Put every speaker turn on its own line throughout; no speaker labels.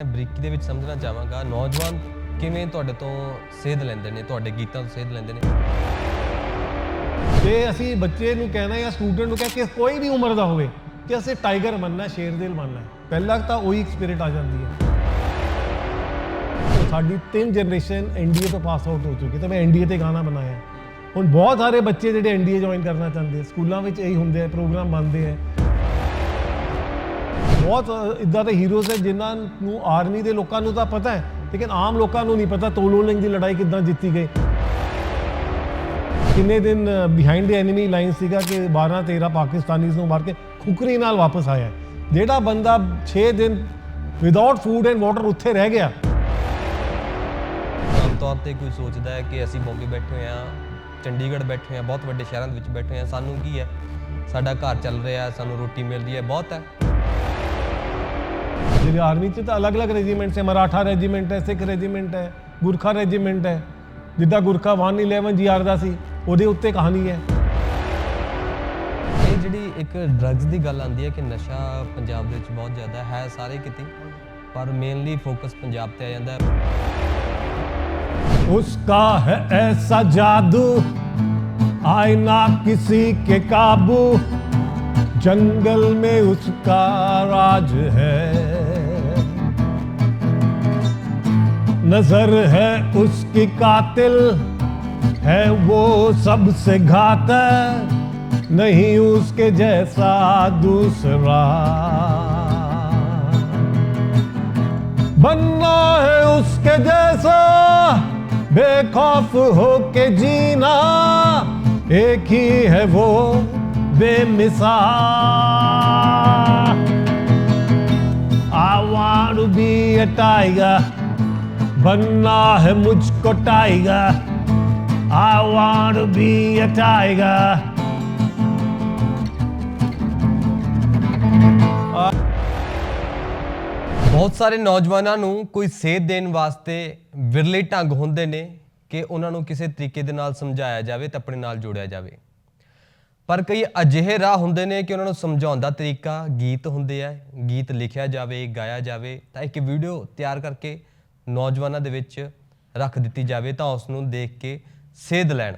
ਮੈਂ ਬਰੀਕੀ ਦੇ ਵਿੱਚ ਸਮਝਣਾ ਚਾਹਾਂਗਾ। ਨੌਜਵਾਨ ਕਿਵੇਂ ਤੁਹਾਡੇ ਤੋਂ ਸੇਧ ਲੈਂਦੇ ਨੇ? ਤੁਹਾਡੇ ਗੀਤਾਂ ਤੋਂ ਸੇਧ ਲੈਂਦੇ ਨੇ?
ਜੇ ਅਸੀਂ ਬੱਚੇ ਨੂੰ ਕਹਿਣਾ ਜਾਂ ਸਟੂਡੈਂਟ ਨੂੰ ਕਹਿ ਕੇ ਕੋਈ ਵੀ ਉਮਰ ਦਾ ਹੋਵੇ, ਕਿ ਅਸੀਂ ਟਾਈਗਰ ਬਣਨਾ ਸ਼ੇਰ ਦਿਲ ਬਣਨਾ ਪਹਿਲਾਂ ਤਾਂ ਉਹੀ ਸਪਿਰਿਟ ਆ ਜਾਂਦੀ ਹੈ। ਸਾਡੀ ਤਿੰਨ ਜਨਰੇਸ਼ਨ ਐਨਡੀਏ ਤੋਂ ਪਾਸ ਆਊਟ ਹੋ ਚੁੱਕੀ ਤਾਂ ਮੈਂ ਐਨਡੀਏ ਤੇ ਗਾਣਾ ਬਣਾਇਆ। ਹੁਣ ਬਹੁਤ ਸਾਰੇ ਬੱਚੇ ਜਿਹੜੇ ਐਨਡੀਏ ਜੁਆਇਨ ਕਰਨਾ ਚਾਹੁੰਦੇ ਸਕੂਲਾਂ ਵਿੱਚ ਇਹੀ ਹੁੰਦੇ ਆ, ਪ੍ਰੋਗਰਾਮ ਬਣਦੇ ਆ। ਬਹੁਤ ਇਦਾਂ ਦੇ ਹੀਰੋਜ਼ ਹੈ ਜਿਨ੍ਹਾਂ ਨੂੰ ਆਰਮੀ ਦੇ ਲੋਕਾਂ ਨੂੰ ਤਾਂ ਪਤਾ ਹੈ, ਲੇਕਿਨ ਆਮ ਲੋਕਾਂ ਨੂੰ ਨਹੀਂ ਪਤਾ ਤੋਲੋਲਿੰਗ ਦੀ ਲੜਾਈ ਕਿੱਦਾਂ ਜਿੱਤੀ ਗਈ। ਕਿੰਨੇ ਦਿਨ ਬਿਹਾਈਂਡ ਦੀ ਐਨੀਮੀ ਲਾਈਨ ਸੀਗਾ ਕਿ 12 13 ਪਾਕਿਸਤਾਨੀਜ਼ ਨੂੰ ਮਾਰ ਕੇ ਖੁਕਰੀ ਨਾਲ ਵਾਪਸ ਆਇਆ ਜਿਹੜਾ ਬੰਦਾ 6 ਦਿਨ ਵਿਦਆਊਟ ਫੂਡ ਐਂਡ ਵਾਟਰ ਉੱਥੇ ਰਹਿ ਗਿਆ।
ਆਮ ਤੌਰ ਤੇ ਕੋਈ ਸੋਚਦਾ ਹੈ ਕਿ ਅਸੀਂ ਬੰਬੇ ਬੈਠੇ ਹੋਏ ਹਾਂ, ਚੰਡੀਗੜ੍ਹ ਬੈਠੇ ਹੋਏ ਹਾਂ, ਬਹੁਤ ਵੱਡੇ ਸ਼ਹਿਰਾਂ ਦੇ ਵਿੱਚ ਬੈਠੇ ਹੋਏ ਹਾਂ, ਸਾਨੂੰ ਕੀ ਹੈ? ਸਾਡਾ ਘਰ ਚੱਲ ਰਿਹਾ ਸਾਨੂੰ ਰੋਟੀ ਮਿਲਦੀ ਹੈ, ਬਹੁਤ ਹੈ।
ਜਿਹੜੇ ਆਰਮੀ 'ਚ ਤਾਂ ਅਲੱਗ-ਅਲੱਗ ਰੈਜੀਮੈਂਟਸ ਹੈ ਮਰਾਠਾ ਰੈਜੀਮੈਂਟ ਹੈ ਸਿੱਖ ਰੈਜੀਮੈਂਟ ਹੈ ਗੁਰਖਾ ਰੈਜੀਮੈਂਟ ਹੈ ਜਿੱਦਾਂ ਗੁਰਖਾ 111 ਜੀਆਰ ਦਾ ਸੀ ਉਹਦੇ ਉੱਤੇ ਕਹਾਣੀ ਹੈ
ਇਹ ਜਿਹੜੀ ਇੱਕ ਡਰੱਗਸ ਦੀ ਗੱਲ ਆਉਂਦੀ ਹੈ ਕਿ ਨਸ਼ਾ ਪੰਜਾਬ ਦੇ ਵਿੱਚ ਬਹੁਤ ਜ਼ਿਆਦਾ ਹੈ ਸਾਰੇ ਕਿਤੇ ਪਰ ਮੇਨਲੀ ਫੋਕਸ ਪੰਜਾਬ ਤੇ ਆ ਜਾਂਦਾ ਹੈ
उसका है ऐसा जादू आईना किसी के काबू जंगल में उसका राज है। नज़र है उसकी कातिल, है वो सबसे घातक नहीं उसके जैसा दूसरा। बनना है उसके जैसा, बेखौफ होके जीना, एक ही है वो बेमिसाल I want to be a tiger बनना है मुझको tiger I want to be a tiger
ਬਹੁਤ ਸਾਰੇ ਨੌਜਵਾਨਾਂ ਨੂੰ ਕੋਈ ਸੇਧ ਦੇਣ ਵਾਸਤੇ ਵਿਰਲੇ ਢੰਗ ਹੁੰਦੇ ਨੇ ਕਿ ਉਹਨਾਂ ਨੂੰ ਕਿਸੇ ਤਰੀਕੇ ਦੇ ਨਾਲ ਸਮਝਾਇਆ ਜਾਵੇ ਤੇ ਆਪਣੇ ਨਾਲ ਜੋੜਿਆ ਜਾਵੇ ਪਰ ਕਈ ਅਜਿਹੇ ਰਾਹ ਹੁੰਦੇ ਨੇ ਕਿ ਉਹਨਾਂ ਨੂੰ ਸਮਝਾਉਣ ਦਾ ਤਰੀਕਾ ਗੀਤ ਹੁੰਦੇ ਆ, ਗੀਤ ਲਿਖਿਆ ਜਾਵੇ, ਗਾਇਆ ਜਾਵੇ, ਤਾਂ ਇੱਕ ਵੀਡੀਓ ਤਿਆਰ ਕਰਕੇ ਨੌਜਵਾਨਾਂ ਦੇ ਵਿੱਚ ਰੱਖ ਦਿੱਤੀ ਜਾਵੇ ਤਾਂ ਉਸ ਨੂੰ ਦੇਖ ਕੇ ਸੇਧ ਲੈਣ।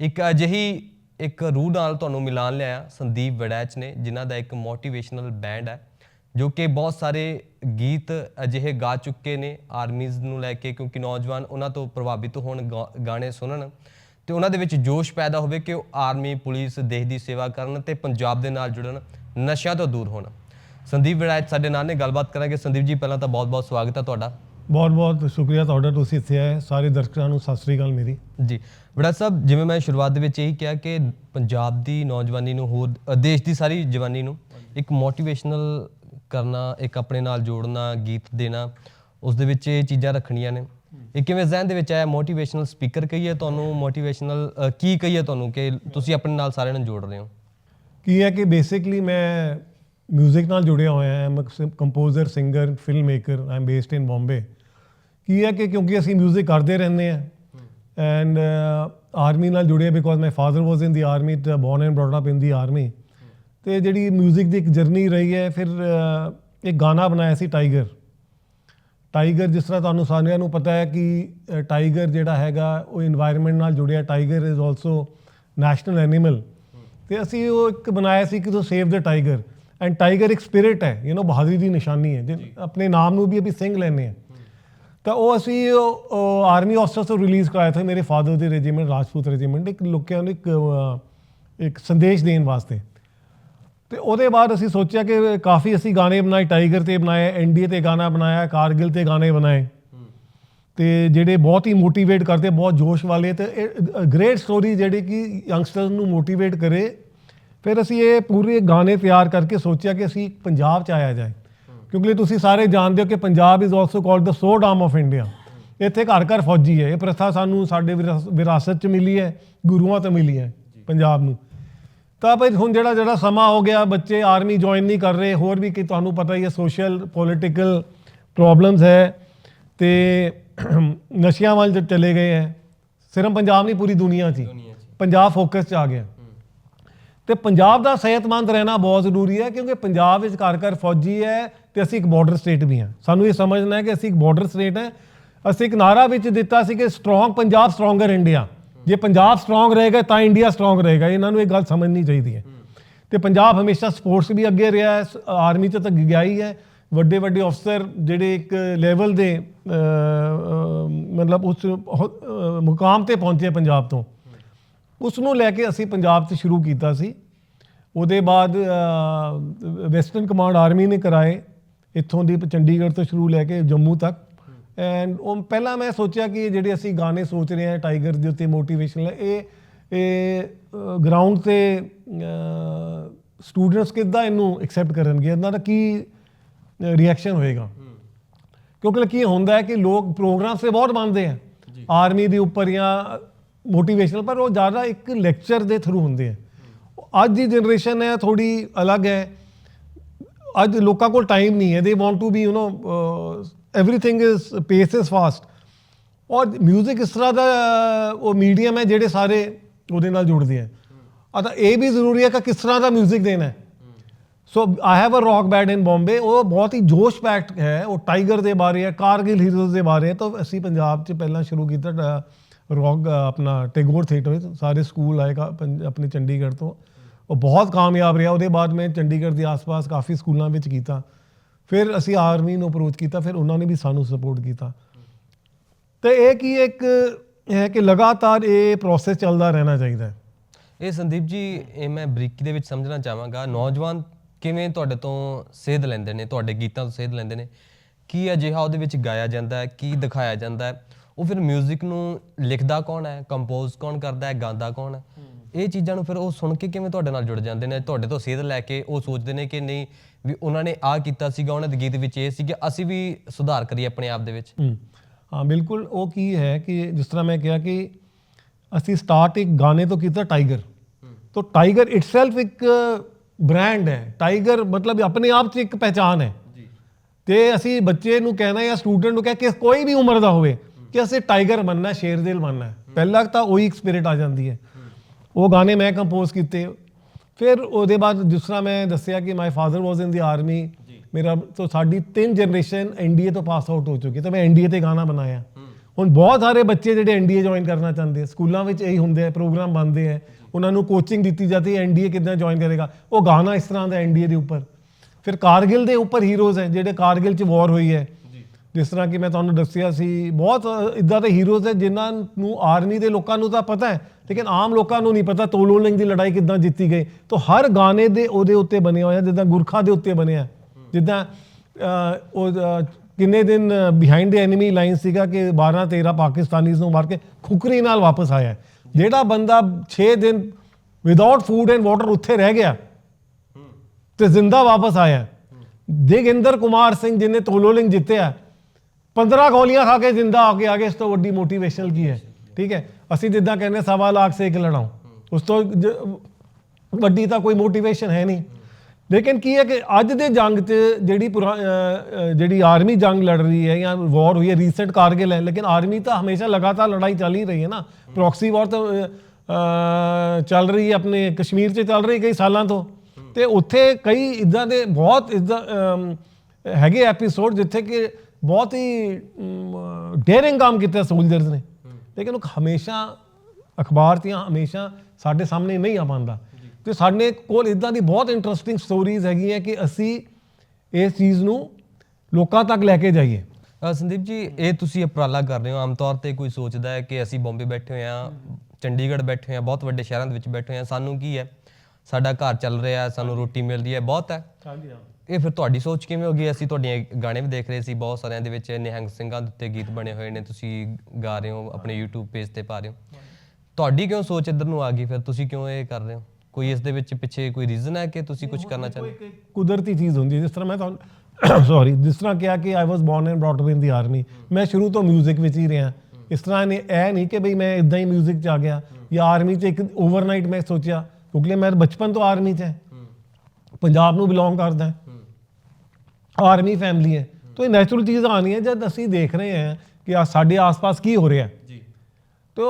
ਇੱਕ ਅਜਿਹੀ ਇੱਕ ਰੂਹ ਨਾਲ ਤੁਹਾਨੂੰ ਮਿਲਾਨ ਲਿਆ ਸੰਦੀਪ ਵੜੈਚ ਨੇ, ਜਿਨ੍ਹਾਂ ਦਾ ਇੱਕ ਮੋਟੀਵੇਸ਼ਨਲ ਬੈਂਡ ਹੈ, ਜੋ ਕਿ ਬਹੁਤ ਸਾਰੇ ਗੀਤ ਅਜਿਹੇ ਗਾ ਚੁੱਕੇ ਨੇ ਆਰਮੀਜ਼ ਨੂੰ ਲੈ ਕੇ, ਕਿਉਂਕਿ ਨੌਜਵਾਨ ਉਹਨਾਂ ਤੋਂ ਪ੍ਰਭਾਵਿਤ ਹੋਣ, ਗਾ- ਗਾਣੇ ਸੁਣਨ। ਤੇ ਉਹਨਾਂ ਦੇ ਵਿੱਚ ਜੋਸ਼ ਪੈਦਾ ਹੋਵੇ ਕਿ ਉਹ ਆਰਮੀ ਪੁਲਿਸ ਦੇਸ਼ ਦੀ ਸੇਵਾ ਕਰਨ ਤੇ ਪੰਜਾਬ ਦੇ ਨਾਲ ਜੁੜਨ ਨਸ਼ਿਆਂ ਤੋਂ ਦੂਰ ਹੋਣ। ਸੰਦੀਪ ਵੜੈਚ ਸਾਡੇ ਨਾਲ ਨੇ ਗੱਲਬਾਤ ਕਰਾਂਗੇ। ਸੰਦੀਪ ਜੀ ਪਹਿਲਾਂ ਤਾਂ ਬਹੁਤ-ਬਹੁਤ ਸਵਾਗਤ ਹੈ ਤੁਹਾਡਾ।
ਬਹੁਤ ਬਹੁਤ ਸ਼ੁਕਰੀਆ ਤੁਹਾਡਾ ਤੁਸੀਂ ਇੱਥੇ ਆਏ। ਸਾਰੇ ਦਰਸ਼ਕਾਂ ਨੂੰ ਸਤਿ ਸ੍ਰੀ ਅਕਾਲ ਮੇਰੀ।
ਜੀ। ਬੜਾ ਸਾਹਿਬ ਜਿਵੇਂ ਮੈਂ ਸ਼ੁਰੂਆਤ ਦੇ ਵਿੱਚ ਇਹੀ ਕਿਹਾ ਕਿ ਪੰਜਾਬ ਦੀ ਨੌਜਵਾਨੀ ਨੂੰ ਹੋਰ ਦੇਸ਼ ਦੀ ਸਾਰੀ ਜਵਾਨੀ ਨੂੰ ਇੱਕ ਮੋਟੀਵੇਸ਼ਨਲ ਕਰਨਾ ਇੱਕ ਆਪਣੇ ਨਾਲ ਜੋੜਨਾ ਗੀਤ ਦੇਣਾ ਉਸ ਦੇ ਵਿੱਚ ਇਹ ਚੀਜ਼ਾਂ ਰੱਖਣੀਆਂ ਨੇ। ਇਹ ਕਿਵੇਂ ਜ਼ਿਹਨ ਦੇ ਵਿੱਚ ਆਇਆ ਮੋਟੀਵੇਸ਼ਨਲ ਸਪੀਕਰ ਕਹੀਏ ਤੁਹਾਨੂੰ ਮੋਟੀਵੇਸ਼ਨਲ ਕੀ ਕਹੀਏ ਤੁਹਾਨੂੰ ਕਿ ਤੁਸੀਂ ਆਪਣੇ ਨਾਲ ਸਾਰਿਆਂ ਨੂੰ ਜੋੜ ਰਹੇ ਹੋ
ਕੀ ਹੈ ਕਿ ਬੇਸਿਕਲੀ ਮੈਂ 뮤직 ਨਾਲ ਜੁੜਿਆ ਹੋਇਆ ਹਾਂ ਮੈਂ composer singer film maker I am based in Bombay ਕੀ ਹੈ ਕਿ ਕਿਉਂਕਿ ਅਸੀਂ 뮤직 ਕਰਦੇ ਰਹਿੰਦੇ ਆ ਐਂਡ ਆਰਮੀ ਨਾਲ ਜੁੜੇ because my father was in the army born and brought up in the army ਤੇ ਜਿਹੜੀ 뮤직 ਦੀ ਇੱਕ ਜਰਨੀ ਰਹੀ ਹੈ ਫਿਰ ਅਹ, ਇੱਕ ਗਾਣਾ ਬਣਾਇਆ ਸੀ ਟਾਈਗਰ ਟਾਈਗਰ ਜਿਸ ਤਰ੍ਹਾਂ ਤੁਹਾਨੂੰ ਸਾਰਿਆਂ ਨੂੰ ਪਤਾ ਹੈ ਕਿ ਟਾਈਗਰ ਜਿਹੜਾ ਹੈਗਾ ਉਹ এনवायरमेंट ਨਾਲ ਜੁੜਿਆ। Tiger is also national animal ਤੇ ਅਸੀਂ ਉਹ ਇੱਕ ਬਣਾਇਆ ਸੀ ਕਿ ਤੋਂ save the tiger and tiger ਇੱਕ ਸਪਿਰਿਟ ਹੈ। ਯੂ نو ਬਹਾਦਰੀ ਦੀ ਨਿਸ਼ਾਨੀ ਹੈ। ਆਪਣੇ ਨਾਮ ਨੂੰ ਵੀ ਅਸੀਂ ਸਿੰਘ ਲੈਨੇ ਆ ਤਾਂ ਉਹ ਅਸੀਂ ਆਰਮੀ ਆਫਸਰਸ ਤੋਂ ਰਿਲੀਜ਼ ਕਰਾਇਆ ਸੀ। ਮੇਰੇ ਫਾਦਰ ਦੇ ਰੈਜੀਮੈਂਟ ਰਾਜਪੂਤ ਰੈਜੀਮੈਂਟ ਇੱਕ ਲੋਕਾਂ ਨੂੰ ਇੱਕ ਇੱਕ ਸੰਦੇਸ਼ ਦੇਣ ਵਾਸਤੇ। ਤੇ ਉਹਦੇ ਬਾਅਦ ਅਸੀਂ ਸੋਚਿਆ ਕਿ ਕਾਫੀ ਅਸੀਂ ਗਾਣੇ ਬਣਾਏ ਟਾਈਗਰ ਤੇ ਬਣਾਏ ਐਨਡੀਏ ਤੇ ਗਾਣਾ ਬਣਾਇਆ ਕਾਰਗਿਲ ਤੇ ਗਾਣੇ ਬਣਾਏ। ਤੇ ਜਿਹੜੇ ਬਹੁਤ ਹੀ ਮੋਟੀਵੇਟ ਕਰਦੇ, ਬਹੁਤ ਜੋਸ਼ ਵਾਲੇ ਤੇ ਗ੍ਰੇਟ ਸਟੋਰੀ ਜਿਹੜੀ ਕਿ ਯੰਗਸਟਰਸ ਨੂੰ ਮੋਟੀਵੇਟ ਕਰੇ। ਫਿਰ ਅਸੀਂ ਇਹ ਪੂਰੇ ਗਾਣੇ ਤਿਆਰ ਕਰਕੇ ਸੋਚਿਆ ਕਿ ਅਸੀਂ ਪੰਜਾਬ ਚ ਆਇਆ ਜਾਏ। ਕਿਉਂਕਿ ਤੁਸੀਂ ਸਾਰੇ ਜਾਣਦੇ ਹੋ ਕਿ Punjab is also called the sword arm of India ਇੱਥੇ ਘਰ ਘਰ ਫੌਜੀ ਹੈ। ਇਹ ਪ੍ਰਥਾ ਸਾਨੂੰ ਸਾਡੇ ਵਿਰਾਸ- ਵਿਰਾਸਤ ਚ ਮਿਲੀ ਹੈ, ਗੁਰੂਆਂ ਤੋਂ ਮਿਲੀ ਹੈ ਪੰਜਾਬ ਨੂੰ। ਤਾਂ ਭਾਈ ਹੁਣ ਜਿਹੜਾ ਜਿਹੜਾ ਸਮਾਂ ਹੋ ਗਿਆ ਬੱਚੇ ਆਰਮੀ ਜੁਆਇਨ ਨਹੀਂ ਕਰ ਰਹੇ ਹੋਰ ਵੀ ਕਿ ਤੁਹਾਨੂੰ ਪਤਾ ਹੀ ਹੈ ਸੋਸ਼ਲ ਪੋਲਿਟੀਕਲ ਪ੍ਰੋਬਲਮਸ ਹੈ ਤੇ ਨਸ਼ਿਆਂ ਵੱਲ ਚਲੇ ਗਏ ਹੈ ਸਿਰਫ ਪੰਜਾਬ ਨਹੀਂ ਪੂਰੀ ਦੁਨੀਆ 'ਚ। ਪੰਜਾਬ ਫੋਕਸ 'ਚ ਆ ਗਿਆ। ਤੇ ਪੰਜਾਬ ਦਾ ਸਿਹਤਮੰਦ ਰਹਿਣਾ ਬਹੁਤ ਜ਼ਰੂਰੀ ਹੈ ਕਿਉਂਕਿ ਪੰਜਾਬ ਵਿੱਚ ਘਰ ਘਰ ਫੌਜੀ ਹੈ ਤੇ ਅਸੀਂ ਇੱਕ ਬਾਰਡਰ ਸਟੇਟ ਵੀ ਹਾਂ। ਸਾਨੂੰ ਇਹ ਸਮਝਣਾ ਹੈ ਕਿ ਅਸੀਂ ਇੱਕ ਬਾਰਡਰ ਸਟੇਟ ਹੈ। ਅਸੀਂ ਇੱਕ ਨਾਰਾ ਵਿੱਚ ਦਿੱਤਾ ਸੀ ਕਿ ਸਟਰੋਂਗ ਪੰਜਾਬ ਸਟਰੋਂਗਰ ਇੰਡੀਆ ਜੇ ਪੰਜਾਬ ਸਟਰੋਂਗ ਰਹੇਗਾ, ਤਾਂ ਇੰਡੀਆ ਸਟਰੋਂਗ ਰਹੇਗਾ। ਇਹਨਾਂ ਨੂੰ ਇਹ ਗੱਲ ਸਮਝਣੀ ਚਾਹੀਦੀ ਹੈ। ਤੇ ਪੰਜਾਬ ਹਮੇਸ਼ਾ ਸਪੋਰਟਸ ਵੀ ਅੱਗੇ ਰਿਹਾ ਹੈ ਆਰਮੀ ਚ ਤਾਂ ਗਿਆ ਹੀ ਹੈ। ਵੱਡੇ ਵੱਡੇ ਅਫਸਰ ਜਿਹੜੇ ਇੱਕ ਲੈਵਲ ਦੇ ਮਤਲਬ ਉਸ ਮੁਕਾਮ ਤੇ ਪਹੁੰਚੇ ਪੰਜਾਬ ਤੋਂ। ਉਸ ਨੂੰ ਲੈ ਕੇ ਅਸੀਂ ਪੰਜਾਬ 'ਚ ਸ਼ੁਰੂ ਕੀਤਾ ਸੀ। ਉਹਦੇ ਬਾਅਦ ਵੈਸਟਰਨ ਕਮਾਂਡ ਆਰਮੀ ਨੇ ਕਰਾਏ। ਇੱਥੋਂ ਦੀ ਚੰਡੀਗੜ੍ਹ ਤੋਂ ਸ਼ੁਰੂ ਲੈ ਕੇ ਜੰਮੂ ਤੱਕ। ਐਂਡ ਉਹ ਪਹਿਲਾਂ ਮੈਂ ਸੋਚਿਆ ਕਿ ਇਹ ਜਿਹੜੇ ਅਸੀਂ ਗਾਣੇ ਸੋਚ ਰਹੇ ਹਾਂ ਟਾਈਗਰ ਦੇ ਉੱਤੇ ਮੋਟੀਵੇਸ਼ਨਲ ਇਹ ਇਹ ਗਰਾਊਂਡ ਤੇ ਸਟੂਡੈਂਟਸ ਕਿੱਦਾਂ ਇਹਨੂੰ ਐਕਸੈਪਟ ਕਰਨਗੇ ਇਹਨਾਂ ਦਾ ਕੀ ਰਿਐਕਸ਼ਨ ਹੋਏਗਾ? ਕਿਉਂਕਿ ਕੀ ਹੁੰਦਾ ਹੈ ਕਿ ਲੋਕ ਪ੍ਰੋਗਰਾਮ ਸੇ ਬਹੁਤ ਮੰਨਦੇ ਆ। ਆਰਮੀ ਦੇ ਉੱਪਰ ਜਾਂ ਮੋਟੀਵੇਸ਼ਨਲ ਪਰ ਉਹ ਜ਼ਿਆਦਾ ਇੱਕ ਲੈਕਚਰ ਦੇ ਥਰੂ ਹੁੰਦੇ ਆ। ਅੱਜ ਦੀ ਜਨਰੇਸ਼ਨ ਹੈ ਥੋੜੀ ਅਲੱਗ ਹੈ। ਅੱਜ ਲੋਕਾਂ ਕੋਲ ਟਾਈਮ ਨਹੀਂ ਹੈ they want to be you know everything is pace is fast ਔਰ 뮤직 ਇਸ ਤਰ੍ਹਾਂ ਦਾ ਅਹ, ਉਹ ਮੀਡੀਅਮ ਹੈ ਜਿਹੜੇ ਸਾਰੇ ਉਹਦੇ ਨਾਲ ਜੁੜਦੇ ਆ ਆ ਤਾਂ ਇਹ ਵੀ ਜ਼ਰੂਰੀ ਹੈ ਕਿ ਕਿਸ ਤਰ੍ਹਾਂ ਦਾ 뮤직 ਦੇਣਾ ਹੈ so I have a rock band in Bombay ਉਹ ਬਹੁਤ ਹੀ ਜੋਸ਼ ਪੈਕਡ ਹੈ ਉਹ ਟਾਈਗਰ ਦੇ ਬਾਰੇ ਹੈ ਕਾਰਗਿਲ ਹੀਰੋਜ਼ ਦੇ ਬਾਰੇ ਹੈ ਤਾਂ ਅਸੀਂ ਪੰਜਾਬ 'ਚ ਪਹਿਲਾਂ ਸ਼ੁਰੂ ਕੀਤਾ ਰੌਕ ਆਪਣਾ ਟੈਗੋਰ ਥੀਏਟਰ ਵਿੱਚ ਸਾਰੇ ਸਕੂਲ ਆਏਗਾ ਆਪਣੇ ਚੰਡੀਗੜ੍ਹ ਤੋਂ ਉਹ ਬਹੁਤ ਕਾਮਯਾਬ ਰਿਹਾ ਉਹਦੇ ਬਾਅਦ ਮੈਂ ਚੰਡੀਗੜ੍ਹ ਦੇ ਆਸ-ਪਾਸ ਕਾਫੀ ਸਕੂਲਾਂ ਵਿੱਚ ਕੀਤਾ ਫਿਰ ਅਸੀਂ ਆਰਮੀ ਨੂੰ ਅਪਰੋਚ ਕੀਤਾ ਫਿਰ ਉਹਨਾਂ ਨੇ ਵੀ ਸਾਨੂੰ ਸਪੋਰਟ ਕੀਤਾ। ਤੇ ਇਹ ਕੀ ਇੱਕ ਹੈ ਕਿ ਲਗਾਤਾਰ ਇਹ ਪ੍ਰੋਸੈਸ ਚੱਲਦਾ ਰਹਿਣਾ ਚਾਹੀਦਾ ਹੈ।
ਇਹ ਸੰਦੀਪ ਜੀ ਇਹ ਮੈਂ ਬਰੀਕੀ ਦੇ ਵਿੱਚ ਸਮਝਣਾ ਚਾਹਾਂਗਾ। ਨੌਜਵਾਨ ਕਿਵੇਂ ਤੁਹਾਡੇ ਤੋਂ ਸੇਧ ਲੈਂਦੇ ਨੇ? ਤੁਹਾਡੇ ਗੀਤਾਂ ਤੋਂ ਸੇਧ ਲੈਂਦੇ ਨੇ? ਕੀ ਅਜਿਹਾ ਉਹਦੇ ਵਿੱਚ ਗਾਇਆ ਜਾਂਦਾ ਹੈ? ਕੀ ਦਿਖਾਇਆ ਜਾਂਦਾ ਹੈ? ਉਹ ਫਿਰ 뮤직 ਨੂੰ ਲਿਖਦਾ ਕੌਣ ਹੈ? ਕੰਪੋਜ਼ ਕੌਣ ਕਰਦਾ ਹੈ? ਗਾਉਂਦਾ ਕੌਣ ਹੈ। ਇਹ ਚੀਜ਼ਾਂ ਨੂੰ ਫਿਰ ਉਹ ਸੁਣ ਕੇ ਕਿਵੇਂ ਤੁਹਾਡੇ ਨਾਲ ਜੁੜ ਜਾਂਦੇ ਨੇ? ਤੁਹਾਡੇ ਤੋਂ ਸੇਧ ਲੈ ਕੇ ਉਹ ਸੋਚਦੇ ਨੇ ਕਿ ਨਹੀਂ ਵੀ ਉਹਨਾਂ ਨੇ ਆਹ ਕੀਤਾ ਸੀਗਾ ਉਹਨਾਂ ਦੇ ਗੀਤ ਵਿੱਚ ਇਹ ਸੀ ਕਿ ਅਸੀਂ ਵੀ ਸੁਧਾਰ ਕਰੀਏ ਆਪਣੇ ਆਪ ਦੇ ਵਿੱਚ।
ਹਾਂ। ਬਿਲਕੁਲ ਉਹ ਕੀ ਹੈ ਕਿ ਜਿਸ ਤਰ੍ਹਾਂ ਮੈਂ ਕਿਹਾ ਕਿ ਅਸੀਂ ਸਟਾਰਟ ਇੱਕ ਗਾਣੇ ਤੋਂ ਕੀਤਾ ਟਾਈਗਰ ਤਾਂ ਟਾਈਗਰ ਇਟਸੈਲਫ ਇੱਕ ਬ੍ਰਾਂਡ ਹੈ। ਟਾਈਗਰ ਮਤਲਬ ਆਪਣੇ ਆਪ 'ਚ ਇੱਕ ਪਹਿਚਾਨ ਹੈ। ਤੇ ਅਸੀਂ ਬੱਚੇ ਨੂੰ ਕਹਿਣਾ ਜਾਂ ਸਟੂਡੈਂਟ ਨੂੰ ਕਹਿ ਕਿ ਕੋਈ ਵੀ ਉਮਰ ਦਾ ਹੋਵੇ ਕਿ ਅਸੀਂ ਟਾਈਗਰ ਬਣਨਾ ਸ਼ੇਰ ਦਿਲ ਬਣਨਾ ਹੈ। ਪਹਿਲਾਂ ਤਾਂ ਉਹੀ ਇੱਕ ਸਪਿਰਿਟ ਆ ਜਾਂਦੀ ਹੈ। ਉਹ ਗਾਣੇ ਮੈਂ ਕੰਪੋਜ਼ ਕੀਤੇ। ਫਿਰ ਉਹਦੇ ਬਾਅਦ ਤਰ੍ਹਾਂ ਮੈਂ ਦੱਸਿਆ ਕਿ ਮਾਈ father was in the army ਮੇਰਾ ਤੋਂ ਸਾਡੀ ਤਿੰਨ ਜਨਰੇਸ਼ਨ ਐਨਡੀਏ ਤੋਂ ਪਾਸ ਆਊਟ ਹੋ ਚੁੱਕੀ ਤਾਂ ਮੈਂ ਐਨਡੀਏ ਤੇ ਗਾਣਾ ਬਣਾਇਆ। ਹੁਣ ਬਹੁਤ ਸਾਰੇ ਬੱਚੇ ਜਿਹੜੇ ਐਨਡੀਏ ਜੁਆਇਨ ਕਰਨਾ ਚਾਹੁੰਦੇ ਆ ਸਕੂਲਾਂ ਵਿੱਚ ਇਹੀ ਹੁੰਦੇ ਆ ਪ੍ਰੋਗਰਾਮ ਬਣਦੇ ਆ ਉਹਨਾਂ ਨੂੰ ਕੋਚਿੰਗ ਦਿੱਤੀ ਜਾਂਦੀ ਹੈ ਐਨਡੀਏ ਕਿੱਦਾਂ ਜੁਆਇਨ ਕਰੇਗਾ। ਉਹ ਗਾਣਾ ਇਸ ਤਰ੍ਹਾਂ ਦਾ ਐਨਡੀਏ ਦੇ ਉੱਪਰ। ਫਿਰ ਕਾਰਗਿਲ ਦੇ ਉੱਪਰ ਹੀਰੋਜ਼ ਹੈ ਜਿਹੜੇ ਕਾਰਗਿਲ 'ਚ ਵਾਰ ਹੋਈ ਹੈ। ਜਿਸ ਤਰ੍ਹਾਂ ਕਿ ਮੈਂ ਤੁਹਾਨੂੰ ਦੱਸਿਆ ਸੀ, ਬਹੁਤ ਇਦਾਂ ਦੇ ਹੀਰੋਜ਼ ਹੈ ਜਿਨ੍ਹਾਂ ਨੂੰ ਆਰਮੀ ਦੇ ਲੋਕਾਂ ਨੂੰ ਤਾਂ ਪਤਾ ਹੈ, ਲੇਕਿਨ ਆਮ ਲੋਕਾਂ ਨੂੰ ਨਹੀਂ ਪਤਾ ਤੋਲੋਲਿੰਗ ਦੀ ਲੜਾਈ ਕਿੱਦਾਂ ਜਿੱਤੀ ਗਈ। ਤਾਂ ਹਰ ਗਾਣੇ ਦੇ ਉਹਦੇ ਉੱਤੇ ਬਣੇ ਹੋਏ ਆ ਜਿੱਦਾਂ ਗੁਰਖਾ ਦੇ ਉੱਤੇ ਬਣਿਆ। ਜਿੱਦਾਂ ਉਹ ਕਿੰਨੇ ਦਿਨ ਬਿਹਾਈਂਡ ਦੇ ਐਨੀਮੀ ਲਾਈਨ ਸੀਗਾ ਕਿ 12 13 ਪਾਕਿਸਤਾਨੀਜ਼ ਨੂੰ ਮਾਰ ਕੇ ਖੁਕਰੀ ਨਾਲ ਵਾਪਸ ਆਇਆ ਜਿਹੜਾ ਬੰਦਾ 6 ਦਿਨ ਵਿਦਆਊਟ ਫੂਡ ਐਂਡ ਵਾਟਰ ਉੱਥੇ ਰਹਿ ਗਿਆ ਤੇ ਜ਼ਿੰਦਾ ਵਾਪਸ ਆਇਆ। ਦੇਗਿੰਦਰ ਕੁਮਾਰ ਸਿੰਘ ਜਿਹਨੇ ਤੋਲੋਲਿੰਗ ਜਿੱਤਿਆ 15 ਗੋਲੀਆਂ ਖਾ ਕੇ ਜ਼ਿੰਦਾ ਆ ਕੇ ਆ ਗਏ, ਇਸ ਤੋਂ ਵੱਡੀ ਮੋਟੀਵੇਸ਼ਨਲ ਕੀ ਹੈ? ਠੀਕ ਹੈ? ਅਸੀਂ ਜਿੱਦਾਂ ਕਹਿੰਦੇ ਸਵਾ ਲੱਖ ਸੇ ਇੱਕ ਲੜਾਉ। ਉਸ ਤੋਂ ਜ- ਵੱਡੀ ਤਾਂ ਕੋਈ ਮੋਟੀਵੇਸ਼ਨ ਹੈ ਨਹੀਂ। ਲੇਕਿਨ ਕੀ ਹੈ ਕਿ ਅੱਜ ਦੇ ਜੰਗ 'ਚ ਜਿਹੜੀ ਪੁਰਾ- ਜਿਹੜੀ ਆਰਮੀ ਜੰਗ ਲੜ ਰਹੀ ਹੈ ਜਾਂ ਵਾਰ ਹੋਈ ਹੈ ਰੀਸੈਂਟ ਕਾਰਗਿਲ ਹੈ ਲੇਕਿਨ ਆਰਮੀ ਤਾਂ ਹਮੇਸ਼ਾ ਲਗਾਤਾਰ ਲੜਾਈ ਚੱਲ ਹੀ ਰਹੀ ਹੈ ਨਾ। ਪ੍ਰੋਕਸੀ ਵਾਰ ਤਾਂ ਚੱਲ ਰਹੀ ਹੈ ਆਪਣੇ ਕਸ਼ਮੀਰ 'ਚ ਚੱਲ ਰਹੀ ਕਈ ਸਾਲਾਂ ਤੋਂ। ਤੇ ਉੱਥੇ ਕਈ ਇਦਾਂ ਦੇ ਬਹੁਤ ਇਦਾਂ ਹੈਗੇ ਐਪੀਸੋਡ ਜਿੱਥੇ ਕਿ ਬਹੁਤ ਹੀ ਡੇਰਿੰਗ ਕੰਮ ਕੀਤਾ ਸੋਲਜਰਸ ਨੇ। ਲੇਕਿਨ ਉਹ ਹਮੇਸ਼ਾ ਅਖਬਾਰ 'ਚ ਜਾਂ ਹਮੇਸ਼ਾ ਸਾਡੇ ਸਾਹਮਣੇ ਨਹੀਂ ਆ ਪਾਉਂਦਾ। ਤੇ ਸਾਡੇ ਕੋਲ ਇਦਾਂ ਦੀ ਬਹੁਤ ਇੰਟਰਸਟਿੰਗ ਸਟੋਰੀਜ਼ ਹੈਗੀਆਂ ਕਿ ਅਸੀਂ ਇਸ ਚੀਜ਼ ਨੂੰ ਲੋਕਾਂ ਤੱਕ ਲੈ ਕੇ ਜਾਈਏ।
ਸੰਦੀਪ ਜੀ ਇਹ ਤੁਸੀਂ ਉਪਰਾਲਾ ਕਰ ਰਹੇ ਹੋ। ਆਮ ਤੌਰ ਤੇ ਕੋਈ ਸੋਚਦਾ ਹੈ ਕਿ ਅਸੀਂ ਬੰਬੇ ਬੈਠੇ ਹੋਏ ਆ ਚੰਡੀਗੜ੍ਹ ਬੈਠੇ ਹੋਏ ਆ ਬਹੁਤ ਵੱਡੇ ਸ਼ਹਿਰਾਂ ਦੇ ਵਿੱਚ ਬੈਠੇ ਹੋਏ ਆ ਸਾਨੂੰ ਕੀ ਹੈ? ਸਾਡਾ ਘਰ ਚੱਲ ਰਿਹਾ ਹੈ ਸਾਨੂੰ ਰੋਟੀ ਮਿਲਦੀ ਹੈ ਬਹੁਤ ਹੈ।
ਹਾਂਜੀ ਹਾਂ।
ਇਹ ਫਿਰ ਤੁਹਾਡੀ ਸੋਚ ਕਿਵੇਂ ਹੋ ਗਈ ਅਸੀਂ ਤੁਹਾਡੀਆਂ ਗਾਣੇ ਵੀ ਦੇਖ ਰਹੇ ਸੀ ਬਹੁਤ ਸਾਰਿਆਂ ਦੇ ਵਿੱਚ ਨਿਹੰਗ ਸਿੰਘਾਂ ਦੇ ਉੱਤੇ ਗੀਤ ਬਣੇ ਹੋਏ ਨੇ ਤੁਸੀਂ ਗਾ ਰਹੇ ਹੋ ਆਪਣੇ YouTube ਪੇਜ ਤੇ ਪਾ ਰਹੇ ਹੋ ਤੁਹਾਡੀ ਕਿਉਂ ਸੋਚ ਇੱਧਰ ਨੂੰ ਆ ਗਈ ਫਿਰ ਤੁਸੀਂ ਕਿਉਂ ਇਹ ਕਰ ਰਹੇ ਹੋ ਕੋਈ ਇਸ ਦੇ ਵਿੱਚ ਪਿੱਛੇ ਕੋਈ ਰੀਜ਼ਨ ਹੈ ਕਿ ਤੁਸੀਂ ਕੁਝ ਕਰਨਾ ਚਾਹੁੰਦੇ
ਕੁਦਰਤੀ ਚੀਜ਼ ਹੁੰਦੀ ਹੈ ਜਿਸ ਤਰ੍ਹਾਂ ਮੈਂ ਤੁਹਾਨੂੰ ਸੌਰੀ ਜਿਸ ਤਰ੍ਹਾਂ ਕਿਹਾ ਕਿ I was born and brought up in the army ਮੈਂ ਸ਼ੁਰੂ ਤੋਂ 뮤직 ਵਿੱਚ ਹੀ ਰਿਹਾ ਇਸ ਤਰ੍ਹਾਂ ਨੇ ਇਹ ਨਹੀਂ ਕਿ ਬਈ ਮੈਂ ਇਦਾਂ ਹੀ 뮤직 ਚ ਆ ਗਿਆ ਜਾਂ ਆਰਮੀ ਚ ਇੱਕ ਓਵਰਨਾਈਟ ਮੈਂ ਸੋਚਿਆ ਕਿਉਂਕਿ ਮੈਂ ਬਚਪਨ ਤੋਂ ਆਰਮੀ ਚ ਹੈ ਪੰਜਾਬ ਨੂੰ ਬਿਲੋਂਗ ਕਰਦਾ ਆਰਮੀ ਫੈਮਿਲੀ ਹੈ। ਤਾਂ ਇਹ ਨੈਚੁਰਲ ਚੀਜ਼ ਆਣੀ ਹੈ ਜਦ ਅਸੀਂ ਦੇਖ ਰਹੇ ਹਾਂ ਕਿ ਆ ਸਾਡੇ ਆਸ-ਪਾਸ ਕੀ ਹੋ ਰਿਹਾ। ਹੈ
ਜੀ।
ਤੋ